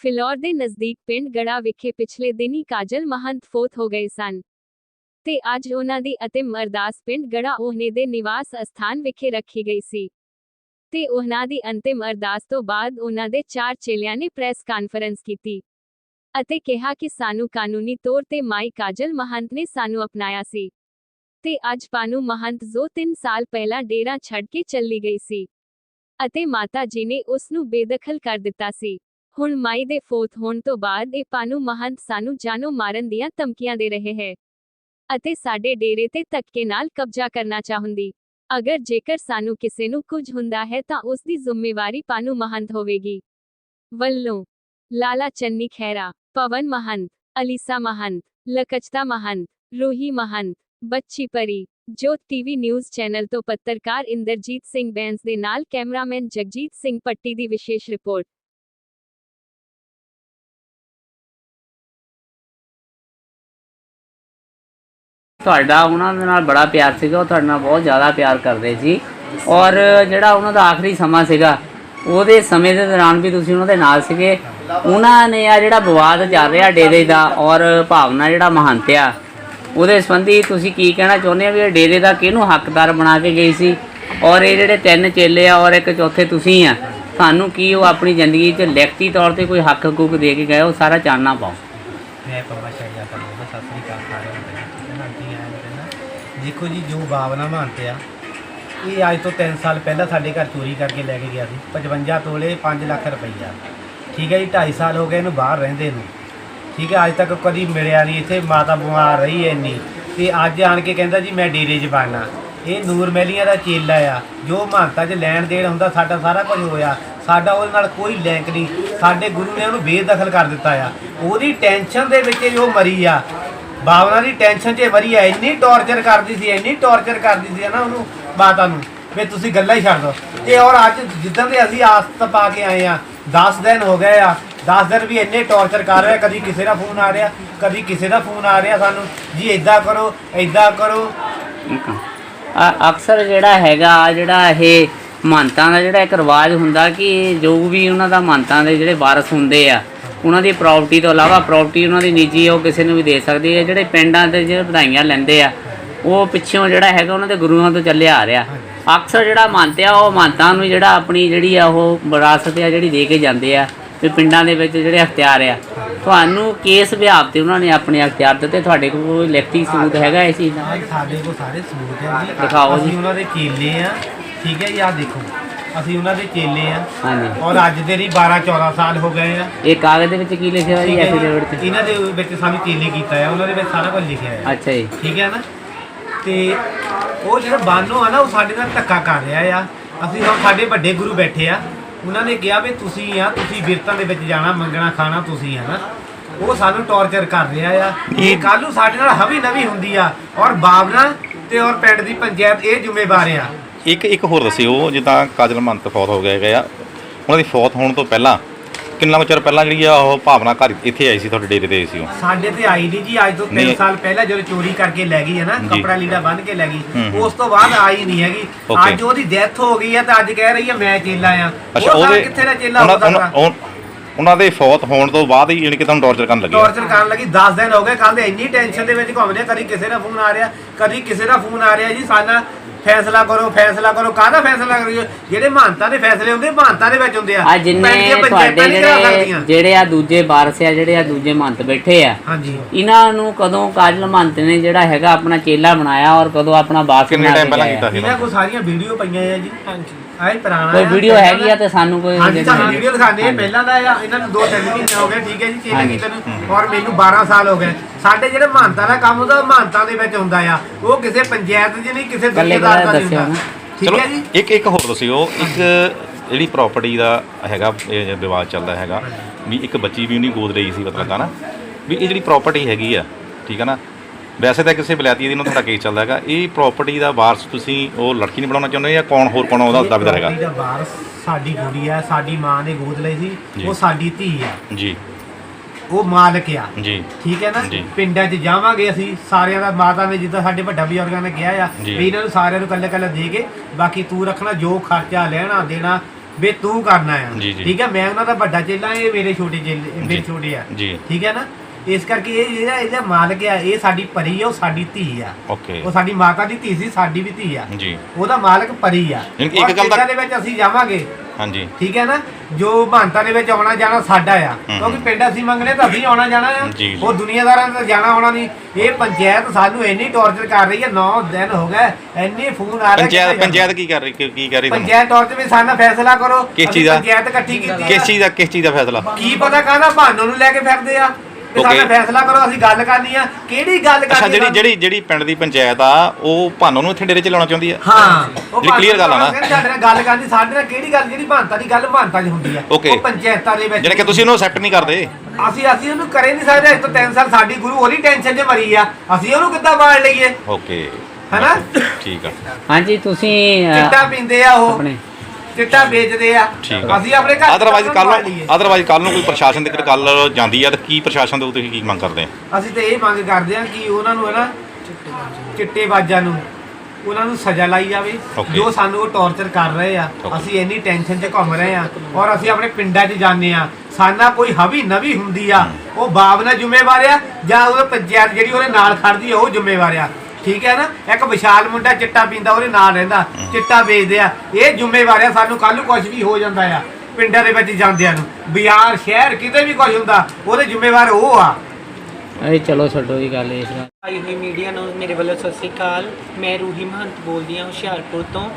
ਫਿਲੌਰ ਦੇ ਨਜ਼ਦੀਕ ਪਿੰਡ ਗੜਾ ਵਿਖੇ ਪਿਛਲੇ ਦਿਨੀ ਕਾਜਲ ਮਹੰਤ ਫੋਤ ਹੋ ਗਏ ਸਨ। ਤੇ ਅੱਜ ਉਹਨਾਂ ਦੀ ਅਤਿਮ ਅਰਦਾਸ ਪਿੰਡ ਗੜਾ ਉਹਨੇ ਦੇ ਨਿਵਾਸ ਅਸਥਾਨ ਵਿਖੇ ਰੱਖੀ ਗਈ ਸੀ। ਤੇ ਉਹਨਾਂ ਦੀ ਅੰਤਿਮ ਅਰਦਾਸ ਤੋਂ ਬਾਅਦ ਉਹਨਾਂ ਦੇ ਚਾਰ ਚੇਲਿਆਂ ਨੇ ਪ੍ਰੈਸ ਕਾਨਫਰੰਸ ਕੀਤੀ। ਅਤੇ ਕਿਹਾ ਕਿ ਸਾਨੂੰ ਕਾਨੂੰਨੀ ਤੌਰ ਤੇ ਮਾਈ ਕਾਜਲ ਮਹੰਤ ਨੇ ਸਾਨੂੰ ਅਪਣਾਇਆ ਸੀ। ਤੇ ਅੱਜ ਪਾਨੂ ਮਹੰਤ ਜੋ 3 ਸਾਲ ਪਹਿਲਾਂ ਡੇਰਾ ਛੱਡ ਕੇ ਚੱਲੀ ਗਈ ਸੀ। ਅਤੇ ਮਾਤਾ ਜੀ ਨੇ ਉਸ ਨੂੰ ਬੇਦਖਲ ਕਰ ਦਿੱਤਾ ਸੀ। ਹੁਣ ਮਾਈ ਦੇ ਫੋਤ ਹੋਣ ਤੋਂ ਬਾਅਦ ਇਹ ਪਾਨੂ ਮਹੰਤ ਸਾਨੂੰ ਜਾਨੋਂ ਮਾਰਨ ਦੀਆਂ ਧਮਕੀਆਂ ਦੇ ਰਹੇ ਹੈ। ਅਤੇ ਸਾਡੇ ਡੇਰੇ ਤੇ ਧੱਕੇ ਨਾਲ ਕਬਜ਼ਾ ਕਰਨਾ ਚਾਹੁੰਦੀ। ਅਗਰ ਜੇਕਰ ਸਾਨੂੰ ਕਿਸੇ ਨੂੰ ਕੁਝ ਹੁੰਦਾ ਹੈ ਤਾਂ ਉਸ ਦੀ ਜ਼ਿੰਮੇਵਾਰੀ ਪਾਨੂ ਮਹੰਤ ਹੋਵੇਗੀ। ਵੱਲੋਂ ਲਾਲਾ ਚੰਨੀ ਖੈਰਾ ਪਵਨ ਮਹੰਤ, ਅਲੀਸਾ ਮਹੰਤ ਲਕਚਤਾ ਮਹੰਤ, ਰੂਹੀ ਮਹੰਤ, ਬੱਚੀ ਪਰੀ, ਜੋਤ ਟੀਵੀ ਨਿਊਜ਼ ਚੈਨਲ ਤੋਂ ਪੱਤਰਕਾਰ ਇੰਦਰਜੀਤ ਸਿੰਘ ਬੈਂਸ ਦੇ ਨਾਲ ਕੈਮਰਾਮੈਨ ਜਗਜੀਤ ਸਿੰਘ ਪੱਟੀ ਦੀ ਵਿਸ਼ੇਸ਼ ਰਿਪੋਰਟ। ਤੁਹਾਡਾ ਉਹਨਾਂ ਦੇ ਨਾਲ ਬੜਾ ਪਿਆਰ ਸੀਗਾ, ਉਹ ਤੁਹਾਡੇ ਨਾਲ ਬਹੁਤ ਜ਼ਿਆਦਾ ਪਿਆਰ ਕਰਦੇ ਸੀ। ਔਰ ਜਿਹੜਾ ਉਹਨਾਂ ਦਾ ਆਖਰੀ ਸਮਾਂ ਸੀਗਾ, ਉਹਦੇ ਸਮੇਂ ਦੇ ਦੌਰਾਨ ਵੀ ਤੁਸੀਂ ਉਹਨਾਂ ਦੇ ਨਾਲ ਸੀਗੇ। ਉਹਨਾਂ ਨੇ ਆ ਜਿਹੜਾ ਵਿਵਾਦ ਚੱਲ ਰਿਹਾ ਡੇਰੇ ਦਾ ਔਰ ਭਾਵਨਾ ਜਿਹੜਾ ਮਹੰਤਿਆ ਉਹਦੇ ਸੰਬੰਧੀ ਤੁਸੀਂ ਕੀ ਕਹਿਣਾ ਚਾਹੁੰਦੇ ਹੋ ਵੀ ਇਹ ਡੇਰੇ ਦਾ ਕਿਹਨੂੰ ਹੱਕਦਾਰ ਬਣਾ ਕੇ ਗਈ ਸੀ? ਔਰ ਇਹ ਜਿਹੜੇ ਤਿੰਨ ਚੇਲੇ ਆ ਔਰ ਇੱਕ ਚੌਥੇ ਤੁਸੀਂ ਆ, ਤੁਹਾਨੂੰ ਕੀ ਉਹ ਆਪਣੀ ਜ਼ਿੰਦਗੀ 'ਚ ਲਿਖਤੀ ਤੌਰ ਤੇ ਕੋਈ ਹੱਕ ਹਕੂਕ ਦੇ ਕੇ ਗਏ? ਉਹ ਸਾਰਾ ਜਾਣਨਾ ਪਾਓ। ਮੈਂ ਪਰਮਾ ਸ਼ਾਹਿਆ ਤਾਂ ਸਤਿ ਸ੍ਰੀ ਅਕਾਲ ਸਾਰਿਆਂ ਨੂੰ। ਦੇਖੋ ਜੀ, ਜੋ ਭਾਵਨਾ ਮੰਨਤੇ ਆ, ਇਹ ਅੱਜ ਤੋਂ 3 ਸਾਲ ਪਹਿਲਾਂ ਸਾਡੇ ਘਰ ਚੋਰੀ ਕਰਕੇ ਲੈ ਕੇ ਗਿਆ ਸੀ। 55 ਤੋਲੇ 5 ਲੱਖ ਰੁਪਈਆ। ਠੀਕ ਹੈ ਜੀ 2.5 ਸਾਲ ਹੋ ਗਏ ਇਹਨੂੰ ਬਾਹਰ ਰਹਿੰਦੇ ਨੂੰ। ਠੀਕ ਹੈ, ਅੱਜ ਤੱਕ ਕਦੀ ਮਿਲਿਆ ਨਹੀਂ ਇੱਥੇ, ਮਾਤਾ ਬਿਮਾਰ ਰਹੀ ਐ ਇੰਨੀ। ਤੇ ਅੱਜ ਆਣ ਕੇ ਕਹਿੰਦਾ ਜੀ, ਮੈਂ ਡੇਰੇ 'ਚ ਬਾਣਾ ਇਹ ਨੂਰ ਮਹਿਲੀਆਂ ਦਾ ਚੇਲਾ ਆ। ਜੋ ਮਹੰਤਾਂ 'ਚ ਲੈਣ ਦੇਣ ਹੁੰਦਾ, ਸਾਡਾ ਸਾਰਾ ਕੁਝ ਹੋਇਆ। ਸਾਡਾ ਉਹਦੇ ਨਾਲ ਕੋਈ ਲਿੰਕ ਨਹੀਂ। ਸਾਡੇ ਗੁਰੂ ਨੇ ਉਹਨੂੰ ਬੇਦਖਲ ਕਰ ਦਿੱਤਾ ਆ। ਉਹਦੀ ਟੈਨਸ਼ਨ ਦੇ ਵਿੱਚ ਹੀ ਉਹ ਮਰੀ ਆ। ਭਾਵਨਾ ਦੀ ਟੈਨਸ਼ਨ 'ਚ ਇਹ ਮਰੀ ਇੰਨੀ ਟੌਰਚਰ ਕਰਦੀ ਸੀ, ਇੰਨੀ ਟੌਰਚਰ ਕਰਦੀ ਸੀ ਨਾ ਉਹਨੂੰ ਮਾਤਾ ਨੂੰ, ਵੀ ਤੁਸੀਂ ਗੱਲਾਂ ਹੀ ਛੱਡ ਦੋ। ਤੇ ਔਰ ਅੱਜ ਜਿੱਦਾਂ ਦੇ ਅਸੀਂ ਆਸਤ ਪਾ ਕੇ ਆਏ ਆ 10 ਦਿਨ ਹੋ ਗਏ ਆ 10 ਦਿਨ ਵੀ ਇੰਨੇ ਟੌਰਚਰ ਕਰ ਰਿਹਾ, ਕਦੀ ਕਿਸੇ ਦਾ ਫੋਨ ਆ ਰਿਹਾ, ਕਦੀ ਕਿਸੇ ਦਾ ਫੋਨ ਆ ਰਿਹਾ ਸਾਨੂੰ, ਜੀ ਇਦਾਂ ਕਰੋ ਇਦਾਂ ਕਰੋ। ਅਕਸਰ ਜਿਹੜਾ ਹੈਗਾ ਜਿਹੜਾ ਇਹ ਮੰਤਾਂ ਦਾ ਜਿਹੜਾ ਇੱਕ ਰਿਵਾਜ ਹੁੰਦਾ ਕਿ ਜੋ ਵੀ ਉਹਨਾਂ ਦਾ ਮੰਤਾਂ ਦੇ ਜਿਹੜੇ ਵਾਰਸ ਹੁੰਦੇ ਆ ਉਹਨਾਂ ਦੀ ਪ੍ਰਾਪਰਟੀ ਤੋਂ ਇਲਾਵਾ ਪ੍ਰਾਪਰਟੀ ਉਹਨਾਂ ਦੀ ਨਿੱਜੀ ਉਹ ਕਿਸੇ ਨੂੰ ਵੀ ਦੇ ਸਕਦੇ ਆ। ਜਿਹੜੇ ਪਿੰਡਾਂ ਦੇ ਜਿਹੜੇ ਵਧਾਈਆਂ ਲੈਂਦੇ ਆ ਉਹ ਪਿੱਛੋਂ ਜਿਹੜਾ ਹੈਗਾ ਉਹਨਾਂ ਦੇ ਗੁਰੂਆਂ ਤੋਂ ਚੱਲਿਆ ਆ ਰਿਹਾ। ਅਕਸਰ ਜਿਹੜਾ ਮੰਨਤੇ ਆ ਉਹ ਮੰਤਾਂ ਨੂੰ ਜਿਹੜਾ ਆਪਣੀ ਜਿਹੜੀ ਆ ਉਹ ਵਿਰਾਸਤ ਆ ਜਿਹੜੀ ਦੇ ਕੇ ਜਾਂਦੇ ਆ ਵੀ ਪਿੰਡਾਂ ਦੇ ਵਿੱਚ ਜਿਹੜੇ ਅਖਤਿਆਰ ਆ। ਤੁਹਾਨੂੰ ਕੇਸ ਵਿਹਾਰ ਤੇ ਉਹਨਾਂ ਨੇ ਆਪਣੇ ਅਖਤਿਆਰ ਦਿੱਤੇ? ਤੁਹਾਡੇ ਕੋਲ ਕੋਈ ਲਿਖਤੀ ਸਬੂਤ ਹੈਗਾ ਇਸ ਚੀਜ਼ ਦਾ? ਹਾਂ ਸਾਡੇ ਕੋਲ ਸਾਰੇ ਸਬੂਤ ਹੈ ਜੀ। ਦਿਖਾਓ ਜੀ। ਉਹਨਾਂ ਦੇ ਚੇਲੇ ਆ। ਠੀਕ ਹੈ ਜੀ ਆਹ ਦੇਖੋ। ਅਸੀਂ ਉਹਨਾਂ ਦੇ ਚੇਲੇ ਆ। ਹਾਂਜੀ। ਔਰ ਅੱਜ ਦੇ ਨਹੀਂ 12 14 ਸਾਲ ਹੋ ਗਏ ਆ। ਇਹ ਕਾਗਜ਼ ਦੇ ਵਿੱਚ ਕੀ ਲਿਖਿਆ ਹੋਇਆ ਜੀ ਠੀਕ ਹੈ ਐਫੀਡੇਵਿਟ ਜੀ। ਤੇ ਇਹਨਾਂ ਦੇ ਵਿੱਚ ਸਾਨੂੰ ਚੇਲੇ ਕੀਤਾ ਆ। ਉਹਨਾਂ ਦੇ ਵਿੱਚ ਸਾਰਾ ਕੁਝ ਲਿਖਿਆ ਹੈ ਅੱਛਾ ਜੀ। ਠੀਕ ਹੈ ਨਾ? ਤੇ ਉਹ ਜਿਹੜਾ ਬਾਨੋ ਆ ਨਾ ਉਹ ਸਾਡੇ ਨਾਲ ਧੱਕਾ ਕਰ ਰਿਹਾ ਆ। ਅਸੀਂ ਹੁਣ ਸਾਡੇ ਵੱਡੇ ਗੁਰੂ ਬੈਠੇ ਆ। ਉਹਨਾਂ ਨੇ ਕਿਹਾ ਵੀ ਤੁਸੀਂ ਆ ਤੁਸੀਂ ਬਿਰਤਾਂ ਦੇ ਵਿੱਚ ਜਾਣਾ ਮੰਗਣਾ ਖਾਣਾ ਤੁਸੀਂ ਆ ਨਾ। ਉਹ ਸਾਨੂੰ ਟੌਰਚਰ ਕਰ ਰਿਹਾ ਆ। ਇਹ ਕੱਲ ਨੂੰ ਸਾਡੇ ਨਾਲ ਹਵੀ ਨਵੀ ਹੁੰਦੀ ਆ। ਔਰ ਬਾਬਨਾ ਤੇ ਔਰ ਪਿੰਡ ਦੀ ਪੰਚਾਇਤ ਇਹ ਜ਼ਿੰਮੇਵਾਰ ਆ। ਇੱਕ ਇੱਕ ਹੋਰ ਦੱਸਿਓ ਜਿੱਦਾਂ ਕਾਜਲ ਮੰਤ ਫੌਤ ਹੋ ਗਏ ਹੈਗੇ ਆ ਉਹਨਾਂ ਦੀ ਫੌਤ ਹੋਣ ਤੋਂ ਪਹਿਲਾਂ ਕਿੰਨਾ ਕੁ ਚਿਰ ਪਹਿਲਾਂ ਜਿਹੜੀ ਆ ਉਹ ਭਾਵਨਾ ਘਰ ਇੱਥੇ ਆਈ ਸੀ ਤੁਹਾਡੇ ਡੇਰੇ ਤੇ ਆਈ ਸੀ ਉਹ ਸਾਡੇ ਤੇ ਆਈ ਨਹੀਂ ਜੀ ਅੱਜ ਤੋਂ 3 ਨਹੀਂ। ਸਾਲ ਪਹਿਲਾਂ ਜਦੋਂ ਚੋਰੀ ਕਰਕੇ ਲੈ ਗਈ ਹੈ ਨਾ। ਕਪੜਾ ਲੀੜਾ ਬੰਨ ਕੇ ਲੈ ਹੂੰ, ਗਈ ਹੂੰ। ਉਸ ਤੋਂ ਬਾਅਦ ਆਈ ਨਹੀਂ ਹੈਗੀ Okay. ਅੱਜ ਉਹਦੀ ਡੈਥ ਹੋ ਗਈ ਹੈ ਤਾਂ ਅੱਜ ਕਹਿ ਰਹੀ ਹੈ ਮੈਂ ਚੇਲਾ ਆ ਅੱਛਾ ਉਹ ਸਾਲਾ ਕਿੱਥੇ ਦਾ ਚੇਲਾ ਉਹਨਾਂ- ਹੋ ਸਕਦਾ ਉਹਨਾਂ- ਉਹ- ਉਹਨਾਂ ਦੇ ਫੌਤ ਹੋਣ ਤੋਂ ਬਾਅਦ ਹੀ ਯਾਨੀ ਕਿ ਤੁਹਾਨੂੰ ਟੌਰਚਰ ਕਰਨ ਲੱਗੇ ਆ। ਟੌਰਚਰ ਕਰਨ ਲੱਗੀ 10 ਦਿਨ ਹੋ ਗਏ ਕੱਲ ਦੇ ਇੰਨੀ ਟੈਨਸ਼ਨ ਦੇ ਵਿੱਚ ਘੁੰਮਦੇ ਕਦੀ ਕਿਸੇ ਦਾ ਫੋਨ ਆ ਰਿਹਾ ਕਦੀ ਕਿਸੇ ਦਾ ਫੋਨ ਆ ਰਿਹਾ ਜੀ ਸਾਡਾ ਫੈਸਲਾ ਕਰੋ ਫੈਸਲਾ ਕਰੋ। ਕਾਹਦਾ ਫੈਸਲਾ ਕਰੀਏ? ਜਿਹੜੇ ਮਹਾਨਤਾ ਦੇ ਫੈਸਲੇ ਹੁੰਦੇ ਮਹਾਨਤਾ ਦੇ ਵਿੱਚ ਹੁੰਦੇ ਆ। ਆ ਜਿੰਨੇ ਪਿੰਡ ਦੀਆਂ ਤੁਹਾਡੇ ਪੰਚਾਇਤਾਂ ਨਹੀਂ ਕਰਾ ਜਿਹੜੇ ਸਕਦੀਆਂ। ਜਿਹੜੇ ਆ ਦੂਜੇ ਵਾਰਸ ਆ ਜਿਹੜੇ ਆ ਦੂਜੇ ਮੰਤ ਬੈਠੇ ਆ ਹਾਂਜੀ। ਇਹਨਾਂ ਨੂੰ ਕਦੋਂ ਕਾਜਲ ਮੰਤ ਨੇ ਜਿਹੜਾ ਹੈਗਾ ਆਪਣਾ ਚੇਲਾ ਬਣਾਇਆ ਔਰ ਕਦੋਂ ਆਪਣਾ ਬਾਪ ਕਿੰਨੇ ਬਣਾ ਟਾਈਮ ਕੇ ਪਹਿਲਾਂ ਗਿਆ? ਕੀਤਾ ਸੀ ਇਹਨਾਂ ਕੋਲ ਸਾਰੀਆਂ ਵੀਡੀਓ ਪਈਆਂ ਆ ਜੀ। ਹਾਂਜੀ। ਆਹ ਪੁਰਾਣਾ ਕੋਈ ਆ, ਵੀਡੀਓ ਹੈਗੀ ਆ ਤੇ ਸਾਨੂੰ ਕੋਈ ਹਾਂਜੀ ਦਿਓ। ਵੀਡੀਓ ਦਿਖਾਣੇ ਹਾਂਜੀ। ਪਹਿਲਾਂ ਦਾ ਆ ਇਹਨਾਂ ਨੂੰ 2-3 ਮਹੀਨੇ ਹੋ ਗਏ ਠੀਕ ਹੈ ਜੀ ਚੇਲੇ। ਕੀਤੇ ਨੂੰ ਔਰ ਮੈਨੂੰ 12 ਸਾਲ ਹੋ ਗਏ। ਸਾਡੇ ਜਿਹੜੇ ਮਹੰਤਾਂ ਦਾ ਕੰਮ ਹੁੰਦਾ ਉਹ ਮਹੰਤਾਂ ਦੇ ਵਿੱਚ ਹੁੰਦਾ ਆ। ਉਹ ਕਿਸੇ ਪੰਚਾਇਤ 'ਚ ਨਹੀਂ ਕਿਸੇ ਦੁਕਾਨਦਾਰ ਦਾ ਨਹੀਂ ਹੁੰਦਾ। ਠੀਕ ਚਲੋ ਹੈ ਜੀ? ਇੱਕ ਇੱਕ ਹੋਰ ਦੱਸਿਓ। ਇੱਕ ਜਿਹੜੀ ਪ੍ਰਾਪਰਟੀ ਦਾ ਹੈਗਾ ਵਿਵਾਦ ਚੱਲਦਾ ਹੈਗਾ ਵੀ ਇੱਕ ਬੱਚੀ ਵੀ ਉਹਨੇ ਗੋਦ ਲਈ ਸੀ ਪਤਾ ਲੱਗਾ ਨਾ ਵੀ ਇਹ ਜਿਹੜੀ ਪ੍ਰਾਪਰਟੀ ਹੈਗੀ ਆ ਠੀਕ ਹੈ ਨਾ ਵੈਸੇ ਤਾਂ ਕਿਸੇ ਬਲਾਤੀ ਦੀ ਨਾਲ ਤੁਹਾਡਾ ਕੇਸ ਚੱਲਦਾ ਹੈਗਾ। ਇਹ ਪ੍ਰਾਪਰਟੀ ਦਾ ਵਾਰਸ ਤੁਸੀਂ ਉਹ ਲੜਕੀ ਨਹੀਂ ਬਣਾਉਣਾ ਚਾਹੁੰਦੇ ਜਾਂ ਕੌਣ ਹੋਰ ਕੌਣ ਉਹਦਾ ਦਾਅਵੇਦਾਰ ਹੈਗਾ? ਦਾ ਵਾਰਸ ਸਾਡੀ ਕੁੜੀ ਆ ਸਾਡੀ ਮਾਂ ਨੇ ਗੋਦ ਲਈ ਸੀ। ਉਹ ਸਾਡੀ ਧੀ ਆ। ਜੀ। ਉਹ ਮਾਲਕ ਆ। ਜੀ। ਠੀਕ ਹੈ ਨਾ? ਜੀ। ਪਿੰਡਾਂ 'ਚ ਜਾਵਾਂਗੇ ਅਸੀਂ ਸਾਰਿਆਂ ਦਾ ਮਾਤਾ ਨੇ ਜਿੱਦਾਂ ਸਾਡੇ ਵੱਡਾ ਬਜ਼ੁਰਗਾਂ ਨੇ ਕਿਹਾ ਆ ਜੀ। ਵੀ ਇਹਨਾਂ ਨੂੰ ਸਾਰਿਆਂ ਨੂੰ ਕੱਲੇ ਕੱਲੇ ਦੇ ਕੇ ਬਾਕੀ ਤੂੰ ਰੱਖਣਾ ਜੋ ਖਰਚਾ ਲੈਣਾ ਦੇਣਾ ਵੀ ਤੂੰ ਕਰਨਾ ਆ। ਜੀ, ਜੀ। ਠੀਕ ਹੈ? ਮੈਂ ਉਹਨਾਂ ਦਾ ਵੱਡਾ ਚੇਲਾ ਇਹ ਮੇਰੇ ਛੋਟੇ ਚੇਲੇ ਮੇਰੇ ਜੀ। ਛੋਟੇ ਆ। ਜੀ। ਠੀਕ ਹੈ ਨਾ? ਇਸ ਕਰਕੇ ਇਹ ਜਿਹੜਾ ਇਹਦਾ ਮਾਲਕ ਆ ਇਹ ਸਾਡੀ ਪਰੀ ਆ ਉਹ ਸਾਡੀ ਧੀ ਆ। ਓਕੇ ਉਹ ਸਾਡੀ ਮਾਤਾ ਦੀ ਧੀ ਸੀ ਸਾਡੀ ਵੀ ਧੀ ਆ। ਜੀ। ਉਹਦਾ ਮਾਲਕ ਪਰੀ ਆ। ਯਾਨੀ ਕਿ ਇੱਕ ਔਰ ਗੱਲ ਤਾਂ- ਦੇ ਵਿੱਚ ਅਸੀਂ ਜਾਵਾਂਗੇ। ਹਾਂਜੀ। ਠੀਕ ਹੈ ਨਾ? ਜੋ ਮਹੰਤਾਂ ਦੇ ਵਿੱਚ ਆਉਣਾ ਜਾਣਾ ਸਾਡਾ ਆ। ਕਿਉਂਕਿ ਪਿੰਡ ਅਸੀਂ ਮੰਗਣੇ ਤਾਂ ਅਸੀਂ ਆਉਣਾ ਜਾਣਾ ਆ। ਜੀ, ਜੀ। ਉਹ ਦੁਨੀਆਦਾਰਾਂ ਦਾ ਜਾਣਾ ਆਉਣਾ ਨਹੀਂ। ਇਹ ਪੰਚਾਇਤ ਸਾਨੂੰ ਇੰਨੀ ਟੌਰਚਰ ਕਰ ਰਹੀ ਹੈ 9 ਦਿਨ ਹੋ ਗਏ ਇੰਨੇ ਫੋਨ ਆ ਰਹੇ ਪੰਚਾਇਤ ਪੰਚਾਇਤ ਕੀ ਕਰ ਰਹੀ ਕੀ ਕੀ ਕਰ ਰਹੀ ਤੁਹਾਨੂੰ? ਪੰਚਾਇਤ ਟੌਰਚਰ ਵੀ ਸਾਡਾ ਫੈਸਲਾ ਕਰੋ। ਕਿਸ ਅਸੀਂ ਚੀਜ਼ ਦਾ? ਪੰਚਾਇਤ ਇਕੱਠੀ ਕੀਤੀ ਕਿਸ। ਚੀਜ਼ ਦਾ ਕਿਸ ਚੀਜ਼ ਦਾ ਫੈਸਲਾ? ਕੀ ਪਤਾ ਕਾਹਦਾ ਬਹਾਨੋਂ ਨੂੰ ਲੈ ਕੇ ਫਿਰਦੇ ਆ। Okay. ਸਾਡਾ ਫੈਸਲਾ ਕਰੋ ਅਸੀਂ ਗੱਲ ਕਰਨੀ ਆ। ਕਿਹੜੀ ਗੱਲ ਕਰਨੀ ਅੱਛਾ ਜਿਹੜੀ? ਜਿਹੜੀ ਜਿਹੜੀ ਪਿੰਡ ਦੀ ਪੰਚਾਇਤ ਆ ਉਹ ਭਾਨੋ ਨੂੰ ਇੱਥੇ ਡੇਰੇ ਚ ਲਾਉਣਾ ਚਾਹੁੰਦੀ ਆ? ਹਾਂ। ਉਹ ਜਿਹੜੀ clear ਗੱਲ ਆ ਨਾ। ਸਾਡੇ ਨਾਲ ਗੱਲ ਕਰਨੀ। ਸਾਡੇ ਨਾਲ ਕਿਹੜੀ ਗੱਲ ਜਿਹੜੀ ਮਹੰਤਾਂ ਦੀ ਗੱਲ ਮਹੰਤਾਂ 'ਚ ਹੁੰਦੀ ਆ. ਉਹ ਪੰਚਾਇਤਾਂ ਦੇ ਵਿੱਚ ਜਿਹੜੇ ਕਿ ਤੁਸੀਂ ਉਹਨੂੰ ਐਕਸੈਪਟ ਨਹੀਂ ਕਰਦੇ। ਅਸੀਂ ਅਸੀਂ ਉਹਨੂੰ ਕਰੇ ਨਹੀਂ ਸਕਦੇ। ਅੱਜ ਤੋਂ 3 ਸਾਲ ਸਾਡੀ ਗੁਰੂ ਉਹਦੀ ਟੈਨਸ਼ਨ 'ਚ ਮਰੀ ਆ। ਅਸੀਂ ਉਹਨੂੰ ਕਿੱਦਾਂ ਬਾੜ ਲਈਏ? ਓਕੇ। ਹੈਨਾ? ਠੀਕ ਆ। ਹਾਂਜੀ ਤੁਸੀਂ ਚਿੱਟਾ ਪੀਂਦੇ ਆ ਉਹ? ਆਪਣੇ ਚਿੱਟਾ ਵੇਚਦੇ ਆ। ਠੀਕ ਆ। ਅਸੀਂ ਆਪਣੇ ਘਰ ਅਦਰਵਾਈਜ਼ ਕੱਲ ਨੂੰ। ਅਦਰਵਾਈਜ਼ ਕੱਲ ਨੂੰ ਕੋਈ ਪ੍ਰਸ਼ਾਸਨ ਦੇ ਗੱਲ ਜਾਂਦੀ ਆ ਤਾਂ ਕੀ ਪ੍ਰਸ਼ਾਸਨ ਦੇ ਉੱਤੇ ਕੀ ਮੰਗ ਕਰਦੇ ਆ? ਅਸੀਂ ਤੇ ਇਹ ਮੰਗ ਕਰਦੇ ਆ ਕਿ ਉਹਨਾਂ ਨੂੰ ਹੈ ਨਾ ਚਿੱਟੇ ਬਾਜਾਂ ਨੂੰ ਉਹਨਾਂ ਨੂੰ ਸਜ਼ਾ ਲਾਈ ਜਾਵੇ। Okay. ਜੋ ਸਾਨੂੰ ਉਹ ਟੌਰਚਰ ਕਰ ਰਹੇ ਆ Okay. ਅਸੀਂ ਇੰਨੀ ਟੈਨਸ਼ਨ 'ਚ ਘੁੰਮ ਰਹੇ ਆ ਔਰ ਅਸੀਂ ਆਪਣੇ ਪਿੰਡਾਂ 'ਚ ਜਾਂਦੇ ਆ। ਸਾਨਾ ਕੋਈ ਹਵੀ ਨਵੀ ਹੁੰਦੀ ਆ ਉਹ ਬਾਪ ਨਾਲ ਜ਼ਿੰਮੇਵਾਰ ਆ ਜਾਂ ਉਹ ਪੰਚਾਇਤ ਜਿਹੜੀ ਉਹਦੇ ਨਾਲ ਖੜਦੀ ਆ ਉਹ ਜ਼ਿੰਮੇਵਾਰ ਆ। ਠੀਕ ਹੈ ਨਾ? ਇੱਕ ਵਿਸ਼ਾਲ ਮੁੰਡਾ ਚਿੱਟਾ ਪੀਂਦਾ ਉਹਦੇ ਨਾਲ ਰਹਿੰਦਾ। ਚਿੱਟਾ ਵੇਚਦੇ ਆ। ਇਹ ਜ਼ਿੰਮੇਵਾਰ ਆ ਸਾਨੂੰ ਕੱਲ ਨੂੰ ਕੁਝ ਵੀ ਹੋ ਜਾਂਦਾ ਆ ਪਿੰਡਾਂ ਦੇ ਵਿੱਚ ਜਾਂਦਿਆਂ ਨੂੰ। ਬਾਜ਼ਾਰ ਸ਼ਹਿਰ ਕਿਤੇ ਵੀ ਕੁਝ ਹੁੰਦਾ ਉਹਦੇ ਜ਼ਿੰਮੇਵਾਰ ਉਹ ਆ। ਇਹ ਚਲੋ ਛੱਡੋ ਇਹ ਗੱਲ ਇਸ ਦਾ ਆਈ ਹੋਈ ਮੀਡੀਆ ਨੂੰ ਮੇਰੇ ਵੱਲੋਂ ਸਤਿ ਸ੍ਰੀ ਅਕਾਲ। ਮੈਂ ਰੂਹੀ ਮਹੰਤ ਬੋਲਦੀ ਹਾਂ ਹੁਸ਼ਿਆਰਪੁਰ ਤੋਂ।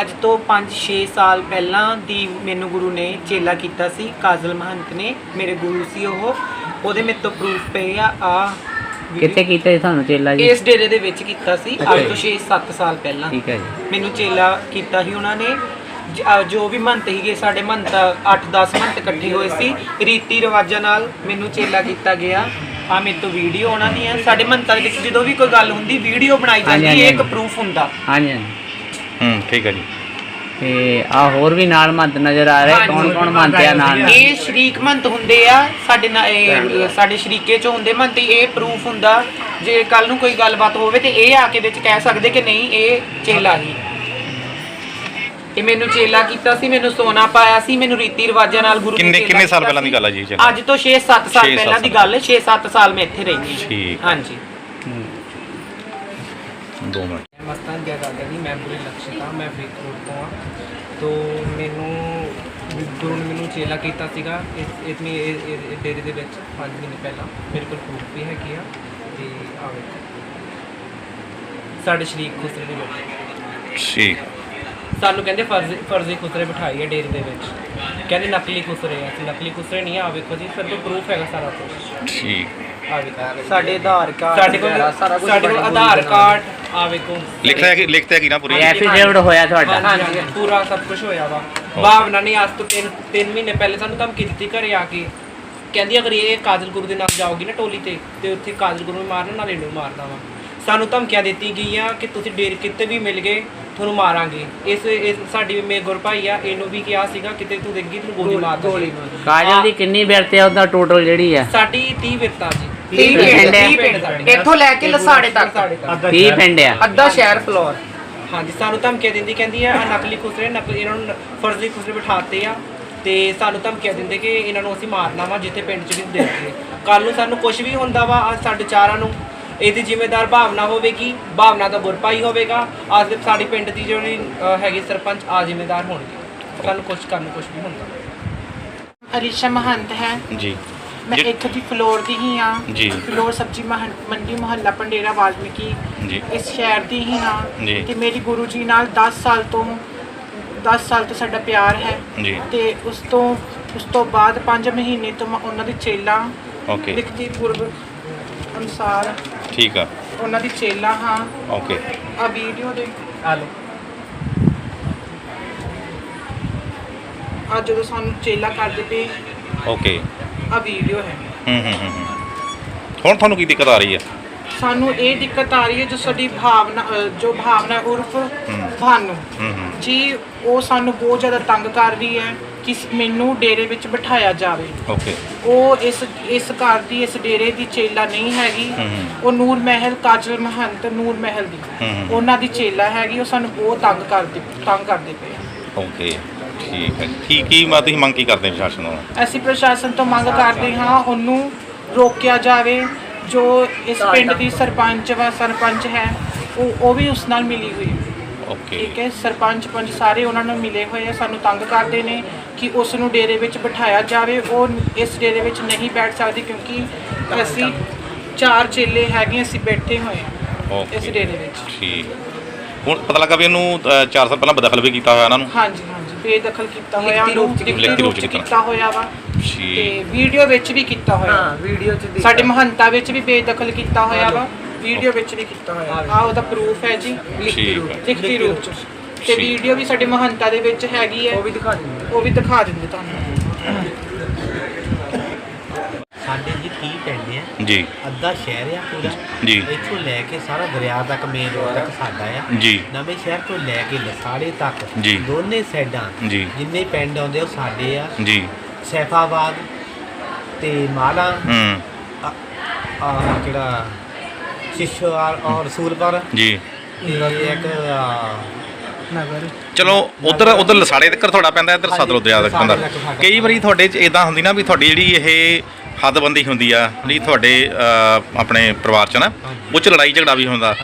ਅੱਜ ਤੋਂ 5-6 ਸਾਲ ਪਹਿਲਾਂ ਦੀ ਮੈਨੂੰ ਗੁਰੂ ਨੇ ਚੇਲਾ ਕੀਤਾ ਸੀ ਕਾਜ਼ਲ ਮਹੰਤ ਨੇ। ਮੇਰੇ ਗੁਰੂ ਸੀ ਉਹ। ਉਹਦੇ ਮੇਰੇ ਤੋਂ ਪ੍ਰੂਫ ਪਏ ਆ। ਆ ਕਿੱਥੇ ਕੀਤਾ ਜੀ ਤੁਹਾਨੂੰ ਚੇਲਾ ਜੀ? ਇਸ ਡੇਰੇ ਦੇ ਵਿੱਚ ਕੀਤਾ ਸੀ ਅੱਜ। ਤੋਂ 6-7 ਸਾਲ ਪਹਿਲਾਂ। ਠੀਕ ਹੈ ਜੀ। ਮੈਨੂੰ ਚੇਲਾ ਕੀਤਾ ਸੀ ਉਹਨਾਂ ਨੇ। ਜ- ਅਹ ਜੋ ਵੀ ਮੰਤ ਸੀਗੇ ਸਾਡੇ ਮੰਤ 8-10 ਮੰਤ ਇਕੱਠੇ ਹੋਏ ਸੀ। ਰੀਤੀ ਰਿਵਾਜਾਂ ਨਾਲ ਮੈਨੂੰ ਚੇਲਾ ਕੀਤਾ ਗਿਆ। ਆ ਮੇਰੇ ਤੋਂ ਵੀਡੀਓ ਉਹਨਾਂ ਦੀਆਂ। ਸਾਡੇ ਮੰਤਾਂ ਦੇ ਵਿੱਚ ਜਦੋਂ ਵੀ ਕੋਈ ਗੱਲ ਹੁੰਦੀ ਵੀਡੀਓ ਬਣਾਈ ਹਾਂਜੀ, ਜਾਂਦੀ ਇਹ ਇੱਕ ਹਾਂਜੀ। ਪ੍ਰੂਫ ਹੁੰਦਾ। ਹਾਂਜੀ ਹਾਂਜੀ। ਹੂੰ ਠੀਕ ਆ ਜੀ। ਤੇ ਆ ਹੋਰ ਵੀ ਨਾਲ ਮੰਦ ਨਜ਼ਰ ਆ ਰਹੇ। ਕੌਣ ਕੌਣ ਮੰਨਿਆ ਨਾਲ ਨਾਲ? ਇਹ ਸ਼ਰੀਕ ਮੰਤ ਹੁੰਦੇ ਆ ਸਾਡੇ ਨਾਲ ਇਹ ਸਾਡੇ ਸ਼ਰੀਕੇ ਚ ਹੁੰਦੇ ਮੰਤ ਇਹ ਪ੍ਰੂਫ ਹੁੰਦਾ ਜੇ ਕੱਲ ਨੂੰ ਕੋਈ ਗੱਲਬਾਤ ਹੋਵੇ ਤੇ ਇਹ ਆ ਕੇ ਵਿੱਚ ਕਹਿ ਸਕਦੇ ਕਿ ਨਹੀਂ ਇਹ ਚੇਲਾ ਹੀ ਇਹ ਮੈਨੂੰ ਚੇਲਾ ਕੀਤਾ ਸੀ ਮੈਨੂੰ ਸੋਨਾ ਪਾਇਆ ਸੀ ਮੈਨੂੰ ਰੀਤੀ ਰਿਵਾਜਾਂ ਨਾਲ ਗੁਰੂ ਨੇ ਕਿੰਨੇ ਚੇਲਾ ਕਿੰਨੇ ਸਾਲ ਕੀਤਾ ਪਹਿਲਾਂ ਦੀ। ਗੱਲ ਆ ਜੀ ਇਹ ਚੇਲਾ? ਅੱਜ ਤੋਂ 6-7 ਸਾਲ ਛੇ, ਸੱਤ ਪਹਿਲਾਂ ਦੀ ਸਾਲ। ਗੱਲ ਹੈ 6-7 ਸਾਲ ਮੈਂ ਇੱਥੇ ਰਹੀ ਹਾਂ ਠੀਕ। ਹਾਂਜੀ। ਦੋ ਮਿੰਟ ਮਸਤਾਨ ਜੈਦਾਦਾ ਜੀ ਮੈਂ ਬੁਰੀ ਆ ਤੋ ਮੈਨੂੰ ਗੁਰੂ ਨੇ ਮੈਨੂੰ ਚੇਲਾ ਕੀਤਾ ਸੀਗਾ ਇਸ ਇਤਨੀ ਇਹ- ਇਹ- ਇਹ ਡੇਰੇ ਦੇ ਵਿੱਚ 5 ਮਹੀਨੇ ਪਹਿਲਾਂ ਮੇਰੇ ਕੋਲ ਪ੍ਰੂਫ ਵੀ ਹੈਗੀ ਆ ਤੇ ਆਵੇ ਸਾਡੇ ਸ਼ਰੀਕ ਖੁਸਰੇ ਦੇ ਵਿੱਚ। ਠੀਕ ਸਾਨੂੰ ਕਹਿੰਦੇ ਫਰਜ਼ੀ ਫਰਜ਼ੀ ਖੁਸਰੇ ਬਿਠਾਈ ਹੈ ਡੇਰੇ ਦੇ ਵਿੱਚ। ਕਹਿੰਦੇ ਨਕਲੀ ਖੁਸਰੇ ਆ ਅਸੀਂ ਨਕਲੀ ਖੁਸਰੇ ਨਹੀਂ ਆ ਆਹ ਵੇਖੋ ਜੀ ਸਾਡੇ ਕੋਲ ਪ੍ਰੂਫ ਹੈਗਾ ਸਾਰਾ ਕੁਝ ਠੀਕ। ਆ ਵੇਖੋ। ਸਾਡੇ ਆਧਾਰ ਕਾਰਡ ਸਾਡੇ ਕੋਲ ਸਾਡੇ ਕੋਲ ਆਧਾਰ ਕਾਰਡ ਆ ਵੇਖੋ। ਲਿਖਿਆ ਹੈ ਕਿ ਲਿਖਤਾ ਹੈ ਕਿ ਨਾ ਪੂਰੀ? ਐਫੀਡੇਵਿਟ ਹੋਇਆ ਤੁਹਾਡਾ। ਹਾਂਜੀ ਪੂਰਾ ਸਭ ਕੁਝ ਹੋਇਆ ਵਾ। ਭਾਵਨਾ ਨੇ ਅੱਜ ਤੋਂ 3 3 ਮਹੀਨੇ ਪਹਿਲੇ ਸਾਨੂੰ ਧਮਕੀ ਦਿੱਤੀ ਘਰੇ ਆ ਕੇ। ਕਹਿੰਦੀ ਅਗਰ ਇਹ ਕਾਜਲ ਗੁਰੂ ਦੇ ਨਾਲ ਜਾਓਗੀ ਨਾ ਟੋਲੀ ਤੇ ਤੇ ਉੱਥੇ ਕਾਜਲ ਗੁਰੂ ਨੂੰ ਮਾਰਨਾ ਨਾਲ ਇਹਨੂੰ ਮਾਰਨਾ ਵਾ। ਸਾਨੂੰ ਧਮਕੀਆਂ ਦਿੱਤੀ ਗਈਆਂ ਕਿ ਤੁਸੀਂ ਡੇਰ ਕਿਤੇ ਵੀ ਮਿਲ ਗਏ ਤੁਹਾਨੂੰ ਮਾਰਾਂਗੇ। ਇਸ ਇਸ ਸਾਡੀ ਮੇ ਗੁਰਭਾਈ ਆ ਇਹਨੂੰ ਵੀ ਕਿਹਾ ਸੀਗਾ ਕਿਤੇ ਤੂੰ ਦੇਖੀ ਤੈਨੂੰ ਗੋਲੀ ਮਾਰ ਦਾਂਗੇ ਕਾਜਲ ਦੀ ਕਿੰਨੀ ਬਿਰਤੇ ਆ ਉਹਦਾ ਟੋਟਲ ਜਿਹੜੀ ਆ ਸਾਡੀ 30 ਵਿਰਤਾ ਜੀ। 30 ਪਿੰਡ ਹੈ। 30 ਪਿੰਡ ਇੱਥੋਂ ਲੈ ਕੇ ਲਸਾੜੇ ਤੱਕ। ਸਾਡੇ 30 ਪਿੰਡ ਆ। ਅੱਧਾ ਸ਼ਹਿਰ ਫਲੋਰ। ਹਾਂਜੀ ਸਾਨੂੰ ਧਮਕੀਆਂ ਦਿੰਦੀ ਕਹਿੰਦੀ ਆ ਨਕਲੀ ਖੁਸਰੇ ਨਕਲੀ ਇਹਨਾਂ ਨੂੰ ਫਰਜ਼ੀ ਖੁਸਰੇ ਬਿਠਾਤੇ ਆ ਤੇ ਸਾਨੂੰ ਧਮਕੀਆਂ ਦਿੰਦੇ ਕਿ ਇਹਨਾਂ ਨੂੰ ਅਸੀਂ ਮਾਰਨਾ ਵਾ ਜਿੱਥੇ ਪਿੰਡ 'ਚ ਵੀ ਦੇ ਦਿੱਤੇ ਕੱਲ ਨੂੰ ਸਾਨੂੰ ਕੁਝ ਵੀ ਹੁੰਦਾ ਵਾ ਅੱਜ ਸਾਡੇ ਚਾਰਾਂ ਨੂੰ ਇਹਦੀ ਜ਼ਿੰਮੇਦਾਰ ਭਾਵਨਾ ਹੋਵੇਗੀ ਭਾਵਨਾ ਦਾ ਗੁਰਪਾਈ ਹੋਵੇਗਾ ਅੱਜ ਦੇ ਸਾਡੀ ਪਿੰਡ ਦੀ ਜਿਹੜੀ ਹੈਗੀ ਸਰਪੰਚ ਆ ਜ਼ਿੰਮੇਦਾਰ ਹੋਣਗੇ। ਸਾਨੂੰ ਕੁਝ ਕਰਨ ਨੂੰ ਕੁਝ ਵੀ ਹੁੰਦਾ। ਅਰੀਸ਼ਾ ਮਹੰਤ ਹੈ। ਜੀ। ਮੈਂ ਜੀ- ਇੱਥੋਂ ਦੀ ਫਲੋਰ ਦੀ ਹੀ ਹਾਂ। ਜੀ। ਫਲੋਰ ਸਬਜੀ ਮਹੰ- ਮੰਡੀ ਮੁਹੱਲਾ ਪੰਡੇਰਾ ਵਾਲਮੀਕੀ ਜੀ। ਇਸ ਸ਼ਹਿਰ ਦੀ ਹੀ ਜੀ। ਤੇ ਮੇਰੀ ਗੁਰੂ ਜੀ ਨਾਲ 10 ਸਾਲ ਤੋਂ 10 ਸਾਲ ਤੋਂ ਸਾਡਾ ਪਿਆਰ ਹੈ। ਜੀ। ਤੇ ਉਸ ਤੋਂ ਉਸ ਤੋਂ ਬਾਅਦ 5 ਮਹੀਨੇ ਤੋਂ ਮੈਂ ਉਹਨਾਂ ਦੀ ਚੇਲਾ ਓਕੇ। ਲਿਖਤੀ ਪੁਰਬ ਅਨੁਸਾਰ। ਠੀਕ ਆ। ਉਹਨਾਂ ਦੀ ਚੇਲਾ ਹਾਂ। ਓਕੇ। ਆ ਵੀਡੀਓ ਦੇ ਆ ਲਓ। ਆ ਜਦੋਂ ਸਾਨੂੰ ਚੇਲਾ ਕਰਦੇ ਪਏ। ਓਕੇ। ਆ ਵੀਡੀਓ ਹੈ ਹੂੰ ਹੂੰ ਹੂੰ ਹੂੰ। ਹੁਣ ਤੁਹਾਨੂੰ ਕੀ ਦਿੱਕਤ ਆ ਰਹੀ ਹੈ ਸਾਨੂੰ ਇਹ ਦਿੱਕਤ ਆ ਰਹੀ ਹੈ ਜੋ ਸਾਡੀ ਭਾਵਨਾ ਅ, ਜੋ ਭਾਵਨਾ ਉਰਫ ਭਾਨੂ। ਹੂੰ ਹੂੰ। ਜੀ ਉਹ ਸਾਨੂੰ ਬਹੁਤ ਜ਼ਿਆਦਾ ਤੰਗ ਕਰ ਰਹੀ ਹੈ ਕਿ ਸ- ਮੈਨੂੰ ਡੇਰੇ ਵਿੱਚ ਬਿਠਾਇਆ ਜਾਵੇ। ਓਕੇ। ਉਹ ਇਸ ਇਸ ਘਰ ਦੀ ਇਸ ਡੇਰੇ ਦੀ ਚੇਲਾ ਨਹੀਂ ਹੈਗੀ। ਹੂੰ ਹੂੰ। ਉਹ ਨੂਰ ਮਹਿਲ ਕਾਜਲ ਮਹੰਤ ਨੂਰ ਮਹਿਲ ਦੀ। ਹੂੰ ਹੂੰ। ਉਹਨਾਂ ਦੀ ਚੇਲਾ ਹੈਗੀ ਉਹ ਸਾਨੂੰ ਬਹੁਤ ਤੰਗ ਕਰਦੇ ਤੰਗ ਕਰਦੇ ਪਏ ਆ। ਓਕੇ। ਠੀਕ ਹੈ। ਕੀ ਕੀ ਮੈਂ ਤੁਸੀਂ ਮੰਗ ਕੀ ਕਰਦੇ ਹੋ ਪ੍ਰਸ਼ਾਸਨ ਨੂੰ ਅਸੀਂ ਪ੍ਰਸ਼ਾਸਨ ਤੋਂ ਮੰਗ ਕਰਦੇ ਹਾਂ ਉਹਨੂੰ ਰੋਕਿਆ ਜਾਵੇ। ਜੋ ਇਸ ਪਿੰਡ ਦੀ ਸਰਪੰਚ ਵਾ ਸਰਪੰਚ ਹੈ ਉਹ ਉਹ ਵੀ ਉਸ ਨਾਲ ਮਿਲੀ ਹੋਈ ਹੈ। ਓਕੇ। ਠੀਕ ਹੈ ਸਰਪੰਚ ਪੰਚ ਸਾਰੇ ਉਹਨਾਂ ਨੂੰ ਮਿਲੇ ਹੋਏ ਆ ਸਾਨੂੰ ਤੰਗ ਕਰਦੇ ਨੇ ਕਿ ਉਸ ਨੂੰ ਡੇਰੇ ਵਿੱਚ ਬਿਠਾਇਆ ਜਾਵੇ। ਉਹ ਇਸ ਡੇਰੇ ਵਿੱਚ ਨਹੀਂ ਬੈਠ ਸਕਦੀ ਕਿਉਂਕਿ ਅਸੀਂ ਚਾਰ ਚੇਲੇ ਹੈਗੇ ਅਸੀਂ ਬੈਠੇ ਹੋਏ ਹਾਂ ਇਸ ਡੇਰੇ ਵਿੱਚ। ਠੀਕ। ਹੁਣ ਪਤਾ ਲੱਗਾ ਵੀ ਇਹਨੂੰ 4 ਸਾਲ ਪਹਿਲਾਂ ਬਦਖਲ ਵੀ ਕੀਤਾ ਹੋਇਆ ਇਹਨਾਂ ਨੂੰ ਹਾਂਜੀ ਹਾਂਜੀ। ਬੇਦਖਲ ਕੀਤਾ ਹੋਇਆ ਉਹਨੂੰ ਲਿਖਤੀ ਰੂਪ ਚ ਕੀਤਾ। ਹੋਇਆ ਵਾ। ਤੇ ਵੀਡੀਓ ਵਿੱਚ ਵੀ ਕੀਤਾ ਹੋਇਆ। ਹਾਂ ਵੀਡੀਓ ਚ ਦਿਖਾ- ਸਾਡੇ ਮਹੰਤਾ ਵਿੱਚ ਵੀ ਬੇਦਖਲ ਕੀਤਾ ਹੋਇਆ ਵਾ। ਵੀਡੀਓ ਵਿੱਚ ਵੀ ਕੀਤਾ ਹੋਇਆ। ਆ ਉਹਦਾ ਪ੍ਰੂਫ ਹੈ ਜੀ। ਠੀਕ ਹੈ ਲਿਖਤੀ ਰੂਪ ਚ। ਤੇ ਠੀਕ। ਵੀਡੀਓ ਵੀ ਸਾਡੇ ਮਹੰਤਾ ਦੇ ਵਿੱਚ ਹੈਗੀ ਹੈ। ਉਹ ਵੀ ਦਿਖਾ ਦਿੰਦੇ ਉਹ ਵੀ ਦਿਖਾ ਦਿੰਦੇ ਤੁਹਾਨੂੰ ਸਾਡੇ ਜੀ 30 ਪਿੰਡ ਆ ਜੀ। ਅੱਧਾ ਸ਼ਹਿਰ ਆ ਪੂਰਾ। ਜੀ। ਇੱਥੋਂ ਲੈ ਕੇ ਸਾਰਾ ਦਰਿਆ ਤੱਕ ਮੇਨ ਰੋਡ ਤੱਕ ਸਾਡਾ ਆ। ਜੀ। ਨਵੇਂ ਸ਼ਹਿਰ ਤੋਂ ਲੈ ਕੇ ਲਸਾੜੇ ਤੱਕ ਜੀ। ਦੋਨੇ ਸਾਈਡਾਂ ਜੀ। ਜਿੰਨੇ ਪਿੰਡ ਆਉਂਦੇ ਉਹ ਸਾਡੇ ਆ। ਜੀ। ਸੈਫਾਬਾਦ ਤੇ ਮਾਲਾ। ਹੂੰ। ਆ ਆ ਕਿਹੜਾ? ਸ਼ਿਸ਼ਵਾਲ ਔਰ ਰਸੂਲਪੁਰ ਜੀ। ਤੇ ਇੱਕ ਆ, ਨਗਰ। ਚਲੋ ਉਧਰ ਉਧਰ ਲਸਾੜੇ ਤੱਕ ਤੁਹਾਡਾ ਪੈਂਦਾ ਇੱਧਰ ਸਤਲੁਜ ਦਰਿਆ ਤੱਕ ਪੈਂਦਾ। ਕਈ ਵਾਰੀ ਤੁਹਾਡੇ 'ਚ ਇਦਾਂ ਹੁੰਦੀ ਨਾ ਵੀ ਤੁਹਾਡੀ ਜਿਹੜੀ ਇਹ ਹੱਦਬੰਦੀ ਹੁੰਦੀ ਆ ਜਿਹੜੀ ਤੁਹਾਡੇ ਅਹ, ਆਪਣੇ ਪਰਿਵਾਰ 'ਚ ਨਾ ਉਹ 'ਚ ਲੜਾਈ ਝਗੜਾ ਵੀ ਹੁੰਦਾ।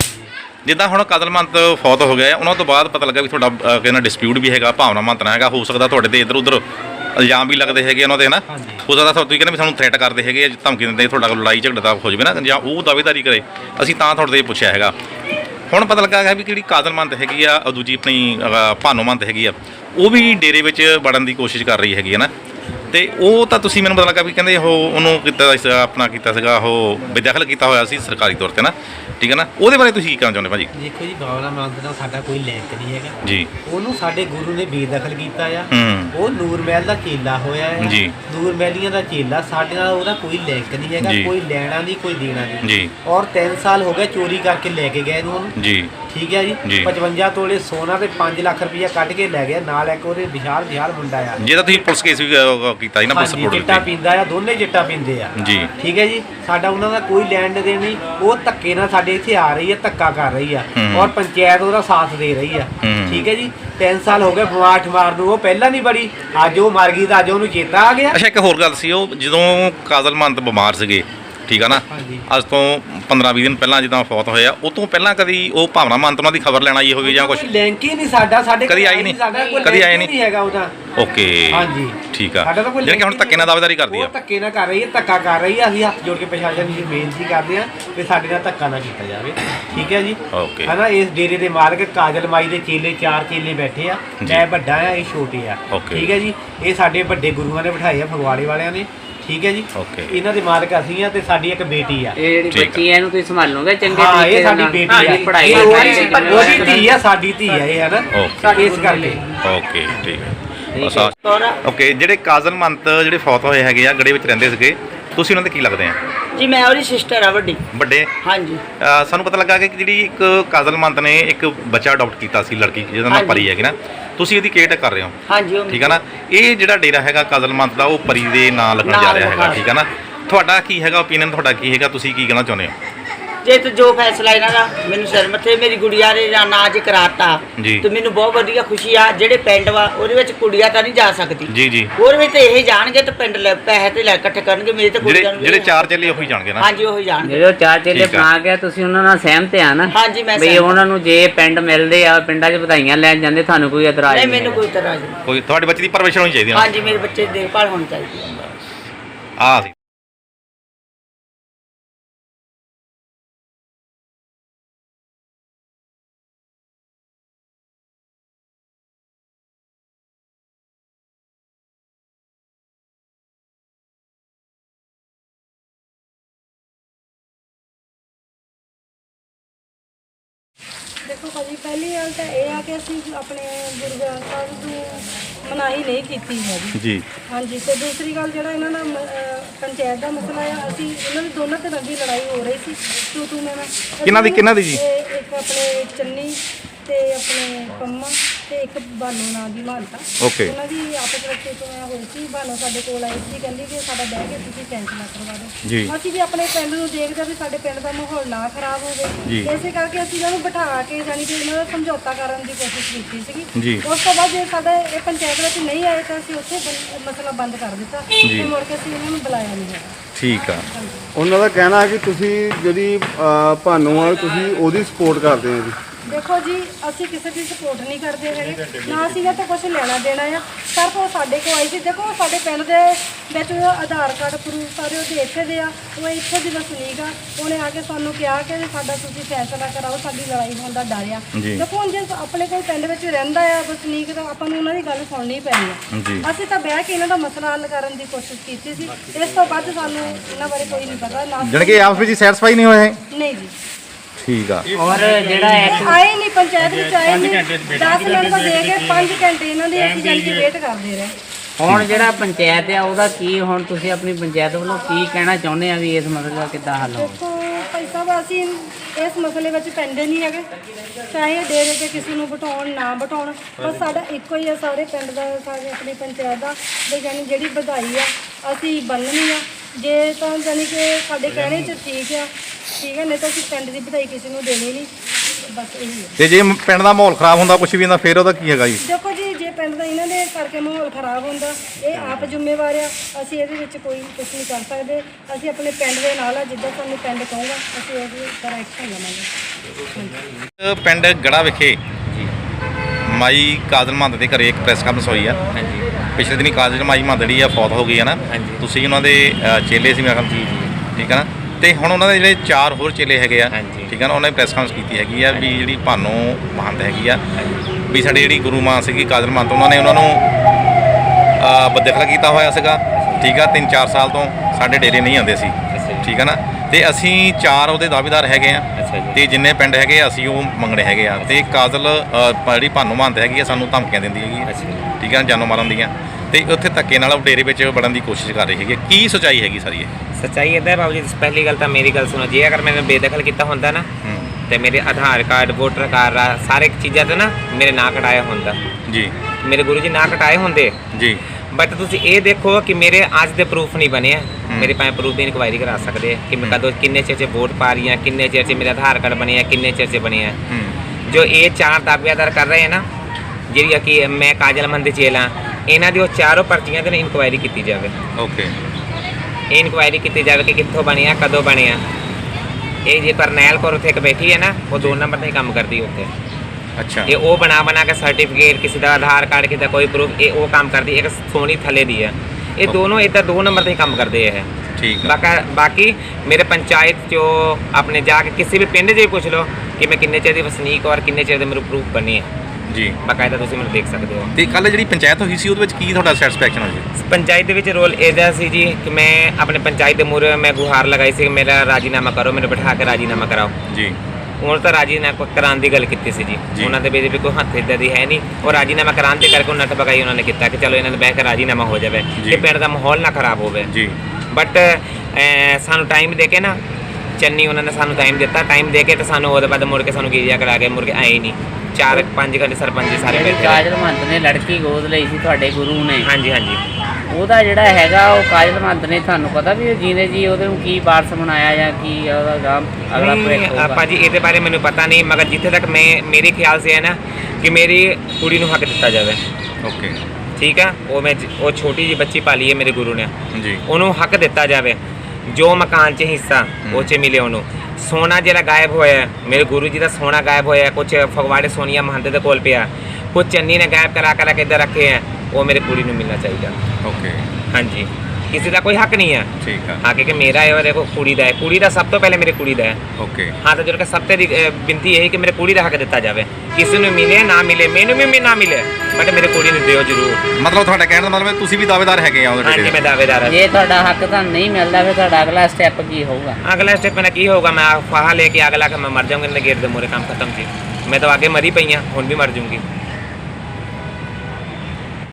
ਜਿੱਦਾਂ ਹੁਣ ਕਦਲਮੰਤ ਫੌਤ ਹੋ ਗਿਆ ਉਹਨਾਂ ਤੋਂ ਬਾਅਦ ਪਤਾ ਲੱਗਾ ਵੀ ਤੁਹਾਡਾ ਅਹ, ਡਿਸਪਿਊਟ ਵੀ ਹੈਗਾ ਭਾਵਨਾ ਮੰਤਨਾ ਹੈਗਾ ਹੋ ਸਕਦਾ ਤੁਹਾਡੇ ਤੇ ਇੱਧਰ ਉੱਧਰ ਇਲਜ਼ਾਮ ਵੀ ਲੱਗਦੇ ਹੈਗੇ ਉਹਨਾਂ ਤੇ ਨਾ। ਹੋ ਸਕਦਾ ਤੁਸੀਂ ਕਹਿੰਦੇ ਵੀ ਸਾਨੂੰ ਥ੍ਰੈਟ ਕਰਦੇ ਹੈਗੇ ਆ ਧਮਕੀ ਦਿੰਦੇ ਤੁਹਾਡਾ ਕੋਲ ਲੜਾਈ ਝਗੜਾ ਤਾਂ ਹੋ ਜਾਵੇ ਨਾ ਜਾਂ ਉਹ ਦਾਅਵੇਦਾਰੀ ਕਰੇ ਅਸੀਂ ਤਾਂ ਤੁਹਾਡੇ ਤੋਂ ਪੁੱਛਿਆ ਹੈਗਾ। ਹੁਣ ਪਤਾ ਲੱਗਾ ਹੈ ਵੀ ਜਿਹੜੀ ਕਾਦਲਮੰਦ ਹੈਗੀ ਆ ਉਹ ਦੂਜੀ ਆਪਣੀ ਭਾਨੂਮੰਦ ਹੈਗੀ ਆ ਉਹ ਵੀ ਡੇਰੇ ਵਿੱਚ ਵੜਨ ਦੀ ਕੋਸ਼ਿਸ਼ ਕਰ ਰਹੀ ਹੈਗੀ ਹੈ ਨਾ। ਤੇ ਉਹ ਤਾਂ ਤੁਸੀਂ ਮੈਨੂੰ ਪਤਾ ਲੱਗਾ ਵੀ ਕਹਿੰਦੇ ਉਹ ਉਹਨੂੰ ਕੀਤਾ ਸੀ- ਆਪਣਾ ਕੀਤਾ ਸੀਗਾ ਉਹ ਬੇਦਖਲ ਕੀਤਾ ਹੋਇਆ ਸੀ ਸਰਕਾਰੀ ਤੌਰ ਤੇ ਨਾ ਠੀਕ ਹੈ ਨਾ? ਉਹਦੇ ਬਾਰੇ ਤੁਸੀਂ ਕੀ ਕਹਿਣਾ ਚਾਹੁੰਦੇ ਭਾਜੀ? ਦੇਖੋ ਜੀ ਬਾਵਲਾ ਮੰਦ ਨਾਲ ਸਾਡਾ ਕੋਈ ਲਿੰਕ ਨਹੀਂ ਹੈਗਾ। ਜੀ। ਉਹਨੂੰ ਸਾਡੇ ਗੁਰੂ ਨੇ ਬੇਦਖਲ ਕੀਤਾ ਆ। ਹੂੰ। ਉਹ ਨੂਰ ਮਹਿਲ ਦਾ ਚੇਲਾ ਹੋਇਆ ਹੈ ਜੀ। ਨੂਰ ਮਹਿਲੀਆਂ ਦਾ ਚੇਲਾ ਸਾਡੇ ਨਾਲ ਉਹਦਾ ਕੋਈ ਲਿੰਕ ਨਹੀਂ ਹੈਗਾ ਜੀ। ਕੋਈ ਲੈਣਾ ਨਹੀਂ ਕੋਈ ਦੇਣਾ ਨਹੀਂ। ਜੀ। ਔਰ 3 ਸਾਲ ਹੋ ਗਏ ਚੋਰੀ ਕਰਕੇ ਲੈ ਕੇ ਗਏ ਨੂੰ ਉਹਨੂੰ। ਜੀ। ਠੀਕ ਹੈ ਜੀ। ਜੀ। 55 ਤੋਲੇ ਸੋਨਾ ਤੇ 5 ਲੱਖ ਰੁਪਇਆ ਕੱਢ ਕੇ ਲੈ ਗਿਆ। ਨਾਲ ਇੱਕ ਉਹਦੇ ਵਿਸ਼ਾਲ ਵਿਸ਼ਾਲ ਮੁੰਡਾ ਆ। ਜਿਹਦਾ ਤੁਸੀਂ ਪੁਲਿਸ ਕੇਸ ਵੀ ਅਹ, ਕੀਤਾ ਸੀ ਨਾ ਪੁਲਿਸ ਹਾਂਜੀ ਸਪੋਰਟ ਚਿੱਟਾ ਪੀਂਦਾ ਆ ਦੋਨੇ ਚਿੱਟਾ ਪੀਂਦੇ ਆ। ਜੀ। ਠੀਕ ਹੈ ਜੀ। ਸਾਡਾ ਉਹਨਾਂ ਦਾ ਕੋਈ ਲੈਣ ਦੇਣ ਨਹੀਂ। ਉਹ ਧੱਕੇ ਨਾਲ ਸਾਡੇ ਇੱਥੇ ਆ ਰਹੀ ਹੈ ਧੱਕਾ ਕਰ ਰਹੀ ਆ। ਹੂੰ। ਔਰ ਪੰਚਾਇਤ ਉਹਦਾ ਸਾਥ ਦੇ ਰਹੀ ਆ। ਹੂੰ। ਠੀਕ ਹੈ ਜੀ। 3 ਸਾਲ ਹੋ ਗਏ ਬਿਮਾਰ ਠਮਾਰ ਨੂੰ। ਉਹ ਪਹਿਲਾਂ ਨਹੀਂ ਬੜੀ। ਅੱਜ ਉਹ ਮਰ ਗਈ ਤਾਂ ਅੱਜ ਉਹਨੂੰ ਚੇਤਾ ਆ ਗਿਆ। ਅੱਛਾ ਇੱਕ ਹੋਰ ਗੱਲ ਸੀ। ਉਹ ਜਦੋਂ ਕਾਦਲਮੰਦ ਬਿਮਾਰ ਸੀਗੇ। ਠੀਕ ਆ ਨਾ? ਹਾਂਜੀ। ਅੱਜ ਤੋਂ 15-20 ਦਿਨ ਪਹਿਲਾਂ ਜਦੋਂ ਫੌਤ ਹੋਇਆ ਉਹ ਤੋਂ ਪਹਿਲਾਂ ਕਦੀ ਉਹ ਭਾਵਨਾ ਮੰਤ ਉਹਨਾਂ ਦੀ ਖਬਰ ਲੈਣ ਆਈ ਹੋਵੇ ਜਾਂ ਕੁਝ ਕੋਈ ਲਿੰਕ ਹੀ ਨਹੀਂ ਸਾਡਾ ਸਾਡੇ ਕਦੀ ਆਈ ਨਹੀਂ? ਸਾਡਾ ਕੋਈ ਕਦੀ link ਆਈ ਹੀ ਨਹੀਂ? ਨਹੀਂ ਹੈਗਾ ਉਹਦਾ। ਓਕੇ ਹਾਂਜੀ। ਠੀਕ ਆ। ਸਾਡਾ ਤਾਂ ਕੋਈ ਜਿਹੜੀ ਕਿ ਹੁਣ link ਧੱਕੇ ਨਾਲ ਦਾਅਵੇਦਾਰੀ ਕਰਦੀ ਉਹ ਆ। ਧੱਕੇ ਨਾਲ ਕਰ ਰਹੀ ਹੈ ਧੱਕਾ ਕਰ ਰਹੀ ਹੈ ਅਸੀਂ ਹੱਥ ਜੋੜ ਕੇ ਪ੍ਰਸ਼ਾਸਨ ਨੂੰ ਬੇਨਤੀ ਕਰਦੇ ਹਾਂ ਕਿ ਸਾਡੇ ਨਾਲ ਧੱਕਾ ਨਾ ਕੀਤਾ ਜਾਵੇ। ਠੀਕ ਹੈ ਜੀ? ਓਕੇ। ਹਨਾ ਇਸ ਡੇਰੇ ਦੇ ਮਾਲਕ ਕਾਜਲ ਮਾਈ ਦੇ ਚੇਲੇ ਚਾਰ ਚੇਲੇ ਬੈਠੇ ਆ। ਜੀ। ਮੈਂ ਵੱਡਾ ਆ ਇਹ ਛੋਟੇ ਆ। ਠੀਕ ਹੈ ਜੀ? ਇਹ ਸਾਡੇ ਵੱਡੇ ਗੁਰੂਆਂ ਨੇ ਬਿਠਾਏ ਆ ਫਗਵਾੜੇ ਵਾਲਿਆਂ ਨੇ। ਠੀਕ ਹੈ ਜੀ। ਇਹਨਾਂ ਦੇ ਮਾਲਕ ਅਸੀਂ ਆ ਤੇ ਸਾਡੀ ਇੱਕ ਬੇਟੀ ਆ। ਇਹ ਜਿਹੜੀ ਠੀਕ ਆ। ਬੱਚੀ ਹੈ ਇਹਨੂੰ ਤੁਸੀਂ ਸੰਭਾਲੋਗੇ ਚੰਗੇ ਹਾਂ ਇਹ ਸਾਡੀ? ਬੇਟੀ ਆ। ਪੜ੍ਹਾਈ ਇਹ ਉਹਦੀ ਹੈ। ਉਹਦੀ ਧੀ ਆ ਸਾਡੀ ਧੀ ਆ ਇਹ ਹਨਾ? ਓਕੇ ਇਸ ਕਰਕੇ। ਓਕੇ ਠੀਕ ਹੈ। ਆ ਓਕੇ ਜਿਹੜੇ ਕਾਜ਼ਲ ਮੰਤ ਜਿਹੜੇ ਫੌਤ ਹੋਏ ਹੈਗੇ ਆ ਗੜੇ ਵਿੱਚ ਰਹਿੰਦੇ ਸੀਗੇ ਤੁਸੀਂ ਉਹਨਾਂ ਦੇ ਕੀ ਲੱਗਦੇ ਆ? ਜੀ ਮੈਂ ਉਹਦੀ ਸਿਸਟਰ ਆ ਵੱਡੀ। ਵੱਡੇ? ਹਾਂਜੀ। ਅਹ ਸਾਨੂੰ ਪਤਾ ਲੱਗਾ ਕਿ ਜਿਹੜੀ ਇੱਕ ਕਾਜ਼ਲ ਮੰਤ ਨੇ ਇੱਕ ਬੱਚਾ ਅਡਾਪਟ ਕੀਤਾ ਸੀ ਲੜਕੀ ਜਿਹਦਾ ਨਾਮ ਹਾਂਜੀ। ਪਰੀ ਹੈਗੀ ਨਾ। ਤੁਸੀਂ ਇਹਦੀ ਕੇਅਰ ਕਰ ਰਹੇ ਹੋ? ਹਾਂਜੀ ਉਹ ਠੀਕ ਹੈ ਨਾ? ਇਹ ਜਿਹੜਾ ਡੇਰਾ ਹੈਗਾ ਕਾਜ਼ਲ ਮੰਤ ਦਾ ਉਹ ਪਰੀ ਦੇ ਨਾਂ ਲੱਗਣ ਜਾ ਰਿਹਾ ਹੈਗਾ। ਠੀਕ ਹੈ ਨਾ? ਤੁਹਾਡਾ ਕੀ ਹੈਗਾ ਓਪੀਨੀਅਨ ਤੁਹਾਡਾ ਕੀ ਹੈਗਾ? ਤੁਸੀਂ ਕੀ ਕਹਿਣਾ ਚਾਹੁੰਦੇ ਹੋ? ਜੇ ਤੇ ਜੋ ਫੈਸਲਾ ਇਹਨਾਂ ਦਾ ਮੈਨੂੰ ਸਿਰ ਮੱਥੇ ਮੇਰੀ ਗੁੜੀਆ ਦੇ ਜਾਂ ਨਾਂ ਅੱਜ ਕਰਾਤਾ। ਜੀ। ਤੇ ਮੈਨੂੰ ਬਹੁਤ ਵਧੀਆ ਖੁਸ਼ੀ ਆ ਜਿਹੜੇ ਪਿੰਡ ਵਾ ਉਹਦੇ ਵਿੱਚ ਕੁੜੀਆਂ ਤਾਂ ਨਹੀਂ ਜਾ ਸਕਦੀ। ਜੀ ਜੀ। ਉਹਦੇ ਵਿੱਚ ਤੇ ਇਹ ਜਾਣਗੇ ਤੇ ਪਿੰਡ ਲੈ ਪੈਸੇ ਤੇ ਲੈ ਇਕੱਠੇ ਕਰਨਗੇ ਮੇਰੇ ਤੇ ਜਿਹੜੇ ਕੁੜੀਆਂ ਨੂੰ ਜਿਹੜੇ ਵੀ- ਚਾਰ ਚੱਲੇ ਉਹੀ ਜਾਣਗੇ ਨਾ। ਹਾਂਜੀ ਉਹ ਜਾਣਗੇ। ਜਿਹੜੇ ਚਾਰ ਚੇਲੇ ਠੀਕ ਆ। ਬਣਾ ਕੇ ਤੁਸੀਂ ਉਹਨਾਂ ਨਾਲ ਸਹਿਮਤ ਆ ਨਾ ਹਾਂਜੀ, ਮੈਂ ਵੀ ਸਹਿਮਤ ਉਹਨਾਂ ਨੂੰ ਜੇ ਪਿੰਡ ਮਿਲਦੇ ਆ ਪਿੰਡਾਂ 'ਚ ਵਧਾਈਆਂ ਲੈਣ ਜਾਂਦੇ ਤੁਹਾਨੂੰ ਕੋਈ ਇਤਰਾਜ਼ ਨਹੀਂ ਮੈਨੂੰ ਹੈਗਾ। ਕੋਈ ਤਰ੍ਹਾਂ ਨਹੀਂ। ਕੋਈ ਤੁਹਾਡੇ ਬੱਚੇ ਦੀ ਪਰਵਰਿਸ਼ ਹੋਣੀ ਚਾਹੀਦੀ ਹੈ ਹਾਂਜੀ ਮੇਰੇ ਬੱਚੇ ਦੀ ਦੇਖਭਾਲ ਹੋਣੀ ਚਾਹੀਦੀ ਹੈ ਆ ਸੀ ਪਹਿਲੀ ਗੱਲ ਤਾਂ ਇਹ ਆ ਕਿ ਅਸੀਂ ਆਪਣੇ ਗੁਰੂ ਗ੍ਰੰਥ ਸਾਹਿਬ ਨੂੰ ਮਨਾਹੀ ਨਹੀਂ ਕੀਤੀ ਹੈਗੀ। ਜੀ। ਹਾਂਜੀ ਤੇ ਦੂਸਰੀ ਗੱਲ ਜਿਹੜਾ ਇਹਨਾਂ ਦਾ ਮ- ਅਹ ਪੰਚਾਇਤ ਦਾ ਮਸਲਾ ਆ ਅਸੀਂ ਇਹਨਾਂ ਦੀ ਦੋਨਾਂ ਧਿਰਾਂ ਦੀ ਲੜਾਈ ਹੋ ਰਹੀ ਸੀ। ਤੂੰ ਤੂੰ ਮੈਂ ਮੈਂ। ਕਿਹਨਾਂ ਦੀ- ਕਿਹਨਾਂ ਦੀ ਜੀ? ਇਹ ਇੱਕ ਆਪਣੇ ਚੰਨੀ ਤੇ ਆਪਣੇ ਪੰਮਾ। ਤੇ ਇੱਕ ਬਾਨੋ ਨਾਂ ਦੀ ਮਾਨਤਾ Okay. ਉਹਨਾਂ ਦੀ ਆਪਸ ਵਿੱਚ ਇੱਕ ਮੈਂ ਹੋਈ ਸੀ ਬਾਨੋ ਸਾਡੇ ਕੋਲ ਆਈ ਸੀ ਕਹਿੰਦੀ ਕਿ ਸਾਡਾ ਬਹਿ ਕੇ ਤੁਸੀਂ ਫੈਸਲਾ ਕਰਵਾ ਦਿਓ ਜੀ। ਅਸੀਂ ਵੀ ਆਪਣੇ ਪਿੰਡ ਨੂੰ ਦੇਖਦੇ ਹਾਂ ਵੀ ਸਾਡੇ ਪਿੰਡ ਦਾ ਮਾਹੌਲ ਨਾ ਖਰਾਬ ਹੋਵੇ ਜੀ। ਇਸੇ ਕਰਕੇ ਅਸੀਂ ਇਹਨਾਂ ਨੂੰ ਬਿਠਾ ਕੇ ਜਾਨੀ ਕਿ ਇਹਨਾਂ ਦਾ ਸਮਝੌਤਾ ਕਰਨ ਦੀ ਕੋਸ਼ਿਸ਼ ਕੀਤੀ ਸੀਗੀ ਜੀ। ਉਸ ਤੋਂ ਬਾਅਦ ਜੇ ਸਾਡਾ ਇਹ ਪੰਚਾਇਤ ਵਿੱਚ ਨਹੀਂ ਆਏ ਤਾਂ ਅਸੀਂ ਉੱਥੇ ਬੰ- ਮਸਲਾ ਬੰਦ ਕਰ ਦਿੱਤਾ ਜੀ। ਤੇ ਮੁੜ ਕੇ ਅਸੀਂ ਇਹਨਾਂ ਨੂੰ ਬੁਲਾਇਆ ਨਹੀਂ ਹੈਗਾ ਠੀਕ ਆ ਉਹਨਾਂ ਦਾ ਕਹਿਣਾ ਹੈ ਕਿ ਤੁਸੀਂ ਜਿਹੜੀ ਅਹ, ਭਾਨੋ ਆ ਤੁਸੀਂ ਉਹਦੀ ਸਪੋਰਟ ਕਰਦੇ ਹੋ ਜੀ ਦੇਖੋ ਜੀ ਅਸੀਂ ਕਿਸੇ ਦੀ ਸਪੋਰਟ ਨਹੀਂ ਕਰਦੇ ਹੈਗੇ। ਨਾ ਅਸੀਂ ਇਹ ਤੇ ਕੁਝ ਲੈਣਾ ਦੇਣਾ ਆ। ਸਿਰਫ ਉਹ ਸਾਡੇ ਕੋਲ ਆਈ ਸੀ। ਦੇਖੋ ਸਾਡੇ ਪਿੰਡ ਦੇ ਵਿੱਚ ਆਧਾਰ ਕਾਰਡ ਪ੍ਰੂਫ ਸਾਰੇ ਉਹਦੇ ਇੱਥੇ ਦੇ ਆ। ਉਹ ਇੱਥੇ ਦੀ ਵਸਨੀਕ ਆ ਉਹਨੇ ਆ ਕੇ ਸਾਨੂੰ ਕਿਹਾ ਕਿ ਸਾਡਾ ਤੁਸੀਂ ਫੈਸਲਾ ਕਰਾਓ ਸਾਡੀ ਲੜਾਈ ਹੋਣ ਦਾ ਡਰ ਆ। ਦੇਖੋ ਹੁਣ ਜੇ ਆਪਣੇ ਕੋਈ ਪਿੰਡ ਵਿੱਚ ਰਹਿੰਦਾ ਆ ਵਸਨੀਕ ਤਾਂ ਆਪਾਂ ਨੂੰ ਉਹਨਾਂ ਦੀ ਗੱਲ ਸੁਣਨੀ ਪੈਣੀ ਆ। ਅਸੀਂ ਤਾਂ ਬਹਿ ਕੇ ਇਹਨਾਂ ਦਾ ਮਸਲਾ ਹੱਲ ਕਰਨ ਦੀ ਕੋਸ਼ਿਸ਼ ਕੀਤੀ ਸੀ। ਇਸ ਤੋਂ ਵੱਧ ਸਾਨੂੰ ਇਹਨਾਂ ਬਾਰੇ ਕੋਈ ਨਹੀਂ ਪਤਾ ਨਾ ਜਾਣੀ ਕਿ ਆਪਸ ਵਿੱਚ ਸੈਟੀਸਫਾਈ ਨਹੀਂ ਹੋਏ। ਨਹੀਂ ਜੀ। ਠੀਕ ਆ। ਔਰ ਜਿਹੜਾ ਇੱਕ ਆਏ ਨਹੀਂ ਪੰਚਾਇਤ ਵਿੱਚ ਆਏ ਨਹੀਂ। 10 ਮਿੰਟ ਤੋਂ ਦੇ ਕੇ 5 ਘੰਟੇ ਇਹਨਾਂ ਦੀ ਅਸੀਂ ਜਾਨੀ ਕਿ ਵੇਟ ਕਰਦੇ ਰਹੇ। ਹੁਣ ਜਿਹੜਾ ਪੰਚਾਇਤ ਆ ਉਹਦਾ ਕੀ ਹੁਣ ਤੁਸੀਂ ਆਪਣੀ ਪੰਚਾਇਤ ਵੱਲੋਂ ਕੀ ਕਹਿਣਾ ਚਾਹੁੰਦੇ ਆ ਵੀ ਇਸ ਮਸਲੇ ਦਾ ਕਿੱਦਾਂ ਹੱਲ ਹੋਵੇ? ਦੇਖੋ ਭਾਈ ਸਾਹਿਬ ਅਸੀਂ ਇਸ ਮਸਲੇ ਵਿੱਚ ਪੈਂਦੇ ਨਹੀਂ ਹੈਗੇ। ਚਾਹੇ ਡੇਰੇ ਤੇ ਕਿਸੇ ਨੂੰ ਬਿਠਾਉਣ ਨਾ ਬਿਠਾਉਣ ਬਸ ਸਾਡਾ ਇੱਕੋ ਹੀ ਆ ਸਾਰੇ ਪਿੰਡ ਦਾ ਸਾਰੇ ਆਪਣੀ ਪੰਚਾਇਤ ਦਾ ਵੀ ਜਾਨੀ ਜਿਹੜੀ ਵਧਾਈ ਆ ਅਸੀਂ ਬੰਨਣੀ ਆ। ਜੇ ਤਾਂ ਜਾਨੀ ਕਿ ਸਾਡੇ ਕਹਿਣੇ 'ਚ ਠੀਕ ਆ ਠੀਕ ਹੈ ਨਹੀਂ ਤਾਂ ਅਸੀਂ ਪਿੰਡ ਦੀ ਵਧਾਈ ਕਿਸੇ ਨੂੰ ਦੇਣੀ ਨਹੀਂ ਬਸ ਇਹੀ ਹੈ। ਤੇ ਜੇ ਪਿੰਡ ਦਾ ਮਾਹੌਲ ਖਰਾਬ ਹੁੰਦਾ ਕੁਝ ਵੀ ਹੁੰਦਾ ਫਿਰ ਉਹਦਾ ਕੀ ਹੈਗਾ ਜੀ? ਦੇਖੋ ਜੀ ਜੇ ਪਿੰਡ ਦਾ ਇਹਨਾਂ ਦੇ ਕਰਕੇ ਮਾਹੌਲ ਖਰਾਬ ਹੁੰਦਾ ਇਹ ਆਪ ਜ਼ਿੰਮੇਵਾਰ ਆ ਅਸੀਂ ਇਹਦੇ ਵਿੱਚ ਕੋਈ ਕੁਝ ਨਹੀਂ ਕਰ ਸਕਦੇ। ਅਸੀਂ ਆਪਣੇ ਪਿੰਡ ਦੇ ਨਾਲ ਆ ਜਿੱਦਾਂ ਸਾਨੂੰ ਪਿੰਡ ਕਹੂਗਾ ਅਸੀਂ ਉਹਦੇ ਉੱਪਰ ਐਕਸ਼ਨ ਲਵਾਂਗੇ। ਪਿੰਡ ਗੜਾ ਵਿਖੇ ਮਾਈ ਕਾਜ਼ਲ ਮੰਦ ਦੇ ਘਰੇ ਇੱਕ ਪ੍ਰੈਸ ਕਾਨਫਰੰਸ ਹੋਈ ਆ। ਹਾਂਜੀ। ਪਿਛਲੇ ਦਿਨੀ ਕਾਜ਼ਲ ਮਾਈ ਜਿਹੜੀ ਆ ਫੌਤ ਹੋ ਗਈ ਆ ਨਾ। ਹਾਂਜੀ। ਤੁਸੀਂ ਉਹਨਾਂ ਦੇ ਅ, ਚੇਲੇ ਸੀ ਮੈਂ ਕਿਹਾ ਜੀ ਜੀ। ਠੀਕ ਆ ਨਾ? ਤੇ ਹੁਣ ਉਹਨਾਂ ਦੇ ਜਿਹੜੇ ਚਾਰ ਹੋਰ ਚੇਲੇ ਹੈਗੇ ਆ ਹਾਂਜੀ। ਠੀਕ ਆ ਨਾ ਉਹਨਾਂ ਨੇ ਪ੍ਰੈਸ ਕਾਨਫਰੰਸ ਕੀਤੀ ਹੈਗੀ ਆ ਵੀ ਜਿਹੜੀ ਭਾਨੋ ਮਹੰਤ ਹੈਗੀ ਆ ਵੀ ਸਾਡੀ ਜਿਹੜੀ ਗੁਰੂ ਮਾਂ ਸੀਗੀ ਕਾਜ਼ਲ ਮੰਤ ਉਹਨਾਂ ਨੇ ਉਹਨਾਂ ਨੂੰ ਅ, ਬਦਖਲ ਕੀਤਾ ਹੋਇਆ ਸੀਗਾ ਠੀਕ ਆ 3-4 ਸਾਲ ਤੋਂ ਸਾਡੇ ਡੇਰੇ ਨਹੀਂ ਆਉਂਦੇ ਸੀ ਅੱਛਾ ਜੀ। ਠੀਕ ਆ ਨਾ ਤੇ ਅਸੀਂ ਚਾਰ ਉਹਦੇ ਦਾਅਵੇਦਾਰ ਹੈਗੇ ਆ ਅੱਛਾ ਜੀ ਤੇ ਜਿੰਨੇ ਪਿੰਡ ਹੈਗੇ ਆ, ਅਸੀਂ ਉਹ ਮੰਗਣੇ ਹੈਗੇ ਆ ਤੇ ਕਾਜ਼ਲ ਜਿਹੜੀ ਭਾਨੋ ਮਹੰਤ ਹੈਗੀ ਆ ਸਾਨੂੰ ਧਮਕੀਆਂ ਦਿੰਦੀ ਹੈਗੀ ਆ ਅੱਛਾ ਜੀ ਠੀਕ ਆ ਜਾਨੋਂ ਮਾਰਨ ਦੀਆਂ ਤੇ ਉੱਥੇ ਧੱਕੇ ਨਾਲ ਉਹ ਡੇਰੇ ਵਿੱਚ ਵੜਨ ਦੀ ਕੋਸ਼ਿਸ਼ ਕਰ ਰਹੀ ਹੈਗੀ। ਕੀ ਸੱਚਾਈ ਹੈਗੀ ਸਾਰੀ ਇਹ? ਸੱਚਾਈ ਇਦਾਂ ਬਾਬੂ ਜੀ ਪਹਿਲੀ ਗੱਲ ਤਾਂ ਮੇਰੀ ਗੱਲ ਸੁਣੋ। ਜੇ ਅਗਰ ਮੈंने ਬੇਦਖਲ ਕੀਤਾ ਹੁੰਦਾ ਨਾ ਤੇ ਮੇਰੇ ਆਧਾਰ ਕਾਰਡ ਵੋਟਰ ਕਾਰਡ ਸਾਰੇ ਚੀਜ਼ਾਂ ਤੇ ਨਾ ਮੇਰੇ ਨਾਂ ਕਟਾਇਆ ਹੁੰਦਾ। ਜੀ। ਮੇਰੇ ਗੁਰੂ ਜੀ ਨਾਂ ਕਟਾਏ ਹੁੰਦੇ। ਜੀ। ਬਟ ਤੁਸੀਂ ਇਹ ਦੇਖੋ ਕਿ ਮੇਰੇ ਅੱਜ ਦੇ ਪ੍ਰੂਫ ਨਹੀਂ ਬਣੇ ਮੇਰੇ ਭਾਵੇਂ ਪ੍ਰੂਫ ਦੀ ਇਨਕੁਆਇਰੀ ਕਰਾ ਸਕਦੇ ਆ ਕਿ ਮੈਂ ਕਦੋਂ ਕਿੰਨੇ ਚਿਰ 'ਚ ਵੋਟ ਪਾ ਰਹੀ ਆ ਕਿੰਨੇ ਚਿਰ 'ਚ ਮੇਰੇ ਆਧਾਰ ਕਾਰਡ ਬਣੇ ਆ ਕਿੰਨੇ ਚਿਰ 'ਚ ਬਣੇ ਆ। ਜੋ ਇਹ ਚਾਰ ਦਾਅਵੇਦਾਰ ਕਰ ਰਹੇ ਆ ਨਾ ਜਿਹੜੀ ਕਿ ਮੈਂ ਕਾਜਲ ਮੰਦ ਚੇਲਾ ਇਹਨਾਂ ਦੀ ਉਹ ਚਾਰੋਂ ਪਰਚੀਆਂ ਤੇ ਇਨਕੁਆਇਰੀ ਕੀਤੀ ਜਾਵੇ। ਓਕੇ ਇਹ ਇਨਕੁਆਇਰੀ ਕੀਤੀ ਜਾਵੇ ਕਿ ਕਿੱਥੋਂ ਬਣਿਆ ਕਦੋਂ ਬਣਿਆ ਇਹ ਜੇ ਕਰਨੈਲ ਕੌਰ ਉੱਥੇ ਇੱਕ ਬੈਠੀ ਹੈ ਨਾ ਉਹ ਦੋ ਨੰਬਰ ਤੇ ਹੀ ਕੰਮ ਕਰਦੀ ਹੈ ਉੱਥੇ। ਅੱਛਾ। ਇਹ ਉਹ ਬਣਾ ਬਣਾ ਕੇ ਸਰਟੀਫਿਕੇਟ ਕਿਸੇ ਦਾ ਆਧਾਰ ਕਾਰਡ ਕਿਸੇ ਦਾ ਕੋਈ ਪ੍ਰੂਫ ਇਹ ਉਹ ਕੰਮ ਕਰਦੀ ਇੱਕ ਸੋਨੀ ਥੱਲੇ ਦੀ ਹੈ। ਇਹ ਦੋਨੋਂ ਇੱਧਰ ਦੋ ਨੰਬਰ ਤੇ ਹੀ ਕੰਮ ਕਰਦੇ ਹੈ ਠੀਕ ਆ। ਬਾਕਾ ਮੇਰੇ ਪੰਚਾਇਤ ਚੋਂ ਆਪਣੇ ਜਾ ਕੇ ਕਿਸੇ ਵੀ ਪਿੰਡ ਵੀ ਪੁੱਛ ਲਓ ਕਿ ਮੈਂ ਕਿੰਨੇ ਚਿਰ ਦੀ ਵਸਨੀਕ ਔਰ ਕਿੰਨੇ ਚਿਰ ਦੇ ਮੇਰੇ ਪ੍ਰੂਫ ਬਣੇ ਹੈ ਜੀ। ਬਾਕਾਇਦਾ ਤੁਸੀਂ ਮੈਨੂੰ ਦੇਖ ਸਕਦੇ ਹੋ। ਤੇ ਕੱਲ ਜਿਹੜੀ ਪੰਚਾਇਤ ਹੋਈ ਸੀ ਉਹਦੇ ਵਿੱਚ ਕੀ ਤੁਹਾਡਾ ਸੈਟੀਸਫੈਕਸ਼ਨ ਹੋਈ ਪੰਚਾਇਤ ਦੇ ਵਿੱਚ ਰੋਲ ਇਹਦਾ ਸੀ ਜੀ ਕਿ ਮੈਂ ਆਪਣੇ ਪੰਚਾਇਤ ਦੇ ਮੂਹਰੇ ਮੈਂ ਗੁਹਾਰ ਲਗਾਈ ਸੀ ਕਿ ਮੇਰਾ ਰਾਜੀਨਾਮਾ ਕਰੋ ਮੈਨੂੰ ਬਿਠਾ ਕੇ ਰਾਜੀਨਾਮਾ ਕਰਾਓ। ਜੀ। ਹੁਣ ਤਾਂ ਰਾਜੀਨਾਮਾ ਕਰਾਉਣ ਦੀ ਗੱਲ ਕੀਤੀ ਸੀ ਜੀ। ਉਹਨਾਂ ਦੇ ਵੀ ਕੋਈ ਹੱਥ ਇੱਦਾਂ ਦੀ ਹੈ ਨਹੀਂ। ਉਹ ਰਾਜੀਨਾਮਾ ਕਰਾਉਣ ਦੇ ਕਰਕੇ ਉਹਨਾਂ ਨੱਟ ਬਗਾਈ ਉਹਨਾਂ ਨੇ ਕੀਤਾ ਕਿ ਚਲੋ ਇਹਨਾਂ ਦੇ ਬਹਿ ਕੇ ਰਾਜੀਨਾਮਾ ਹੋ ਜਾਵੇ। ਕਿ ਪਿੰਡ ਦਾ ਮਾਹੌਲ ਨਾ ਖਰਾਬ ਹੋਵੇ। ਜੀ। ਬਟ ਸਾਨੂੰ ਟਾਈਮ ਦੇ ਕੇ ਨਾ ਚੰਨੀ ਉਹਨਾਂ ਨੇ ਸਾਨੂੰ ਟਾਈਮ ਦਿੱਤਾ। ਟਾਈਮ ਦੇ ਕੇ ਤੇ ਸਾਨੂੰ ਉਹਦੇ ਬਾਅਦ ਮੁੜ ਕੇ ਸਾਨੂੰ ਗੀਰਿਆ ਕਰਾ ਕੇ ਮੁੜ ਕੇ ਆਏ ਹੀ ਨਹੀਂ। ਚਾਰ ਪੰਜ ਘੰਟੇ ਸਰਪੰਚ ਜੀ ਸਾਰੇ ਜਿਹੜੀ ਬੈਠੇ ਰਹੇ। ਕਾਜਲ ਮਹੰਤ ਨੇ ਲੜਕੀ ਗੋਦ ਲਈ ਸੀ ਤੁਹਾਡੇ ਗੁਰੂ ਨੇ। ਹਾਂਜੀ ਹਾਂਜੀ। ਉਹਦਾ ਜਿਹੜਾ ਹੈਗਾ ਉਹ ਕਾਜਲ ਮਹੰਤ ਨੇ ਤੁਹਾਨੂੰ ਪਤਾ ਵੀ ਉਹ ਜੀਨੇ ਜੀ ਉਹਦੇ ਨੂੰ ਕੀ ਵਾਰਸ ਬਣਾਇਆ ਜਾਂ ਕੀ ਉਹਦਾ ਗਾਮ ਅਗਲਾ ਨਹੀਂ, ਭਵਿੱਖ ਹੋਊਗਾ? ਆਪਾਂ ਜੀ ਇਹਦੇ ਬਾਰੇ ਮੈਨੂੰ ਪਤਾ ਨਹੀਂ ਮਗਰ ਜਿੱਥੇ ਤੱਕ ਮੈਂ ਮੇਰੇ ਖਿਆਲ ਸੇ ਹੈ ਨਾ ਕਿ ਮੇਰੀ ਕੁੜੀ ਨੂੰ ਹੱਕ ਦਿੱਤਾ ਜਾਵੇ। ਓਕੇ ਠੀਕ ਆ? ਉਹ ਮੈਂ ਜ- ਉਹ ਛੋਟੀ ਜੀ ਬੱਚੀ ਪਾਲੀ ਹੈ ਮੇਰੇ ਗੁਰੂ ਨੇ। ਜੀ। ਉਹਨੂੰ ਹੱਕ ਦਿੱਤਾ ਜਾਵੇ। ਜੋ ਮਕਾਨ 'ਚ ਹਿੱਸਾ ਉਹ 'ਚ ਮਿਲੇ ਉਹਨੂੰ। ਸੋਨਾ ਜਿਹੜਾ ਗਾਇਬ ਹੋਇਆ ਮੇਰੇ ਗੁਰੂ ਜੀ ਦਾ ਸੋਨਾ ਗਾਇਬ ਹੋਇਆ ਕੁਝ ਫਗਵਾੜੇ ਸੋਨੀਆ ਮਹੰਤ ਦੇ ਕੋਲ ਪਿਆ। ਕੁਝ ਚੰਨੀ ਨੇ ਗਾਇਬ ਕਰਾ ਕਰਾ ਕੇ ਇੱਧਰ ਰੱਖੇ ਹੈ ਉਹ ਮੇਰੇ ਕੁੜੀ ਨੂੰ ਮਿਲਣਾ ਚਾਹੀਦਾ। ਓਕੇ ਹਾਂਜੀ। ਕਿਸੇ ਦਾ ਕੋਈ ਹੱਕ ਨਹੀਂ ਹੈ ਠੀਕ ਆ। ਹੱਕ ਕਿ ਮੇਰਾ ਹੈ ਉਹ ਦੇਖੋ ਕੁੜੀ ਦਾ ਹੈ। ਕੁੜੀ ਦਾ ਸਭ ਤੋਂ ਪਹਿਲੇ ਮੇਰੇ ਕੁੜੀ ਦਾ ਹੈ। ਓਕੇ। ਹਾਂ ਤਾਂ ਜੁੜ ਕੇ ਸਭ ਤੇ ਬੇਨਤੀ ਇਹ ਹੈ ਕਿ ਮੇਰੇ ਕੁੜੀ ਦਾ ਹੱਕ ਦਿੱਤਾ ਜਾਵੇ। ਕਿਸੇ ਨੂੰ ਮਿਲੇ ਨਾ ਮਿਲੇ ਮੈਨੂੰ ਵੀ ਨਾ ਮਿਲੇ ਬਟ ਮੇਰੇ ਕੁੜੀ ਨੂੰ ਦਿਓ ਜ਼ਰੂਰ। ਮਤਲਬ ਤੁਹਾਡਾ ਕਹਿਣ ਦਾ ਮਤਲਬ ਹੈ ਤੁਸੀਂ ਵੀ ਦਾਅਵੇਦਾਰ ਹੈਗੇ ਆ ਉਹਦੇ ਹਾਂਜੀ ਮੈਂ ਦਾਅਵੇਦਾਰ ਹਾਂ। ਜੇ ਤੁਹਾਡਾ ਹੱਕ ਤੁਹਾਨੂੰ ਨਹੀਂ ਮਿਲਦਾ ਫਿਰ ਤੁਹਾਡਾ ਅਗਲਾ ਸਟੈਪ ਕੀ ਹੋਊਗਾ? ਅਗਲਾ ਸਟੈਪ ਮੇਰਾ ਕੀ ਹੋਊਗਾ? ਮੈਂ ਫਾਹਾ ਲੈ ਕੇ ਅਗਲਾ ਕਿ ਮੈਂ ਮਰ ਜਾਊਂਗਾ ਇਹਨਾਂ ਦੇ ਗੇਟ ਦੇ ਮੂਹਰੇ ਕੰਮ ਖਤਮ ਜੀ ਮੈਂ ਤਾਂ ਅੱਗੇ ਮਰੀ ਪਈ ਹਾਂ ਹੁਣ ਵੀ ਮਰ ਜਾਊਂਗੀ।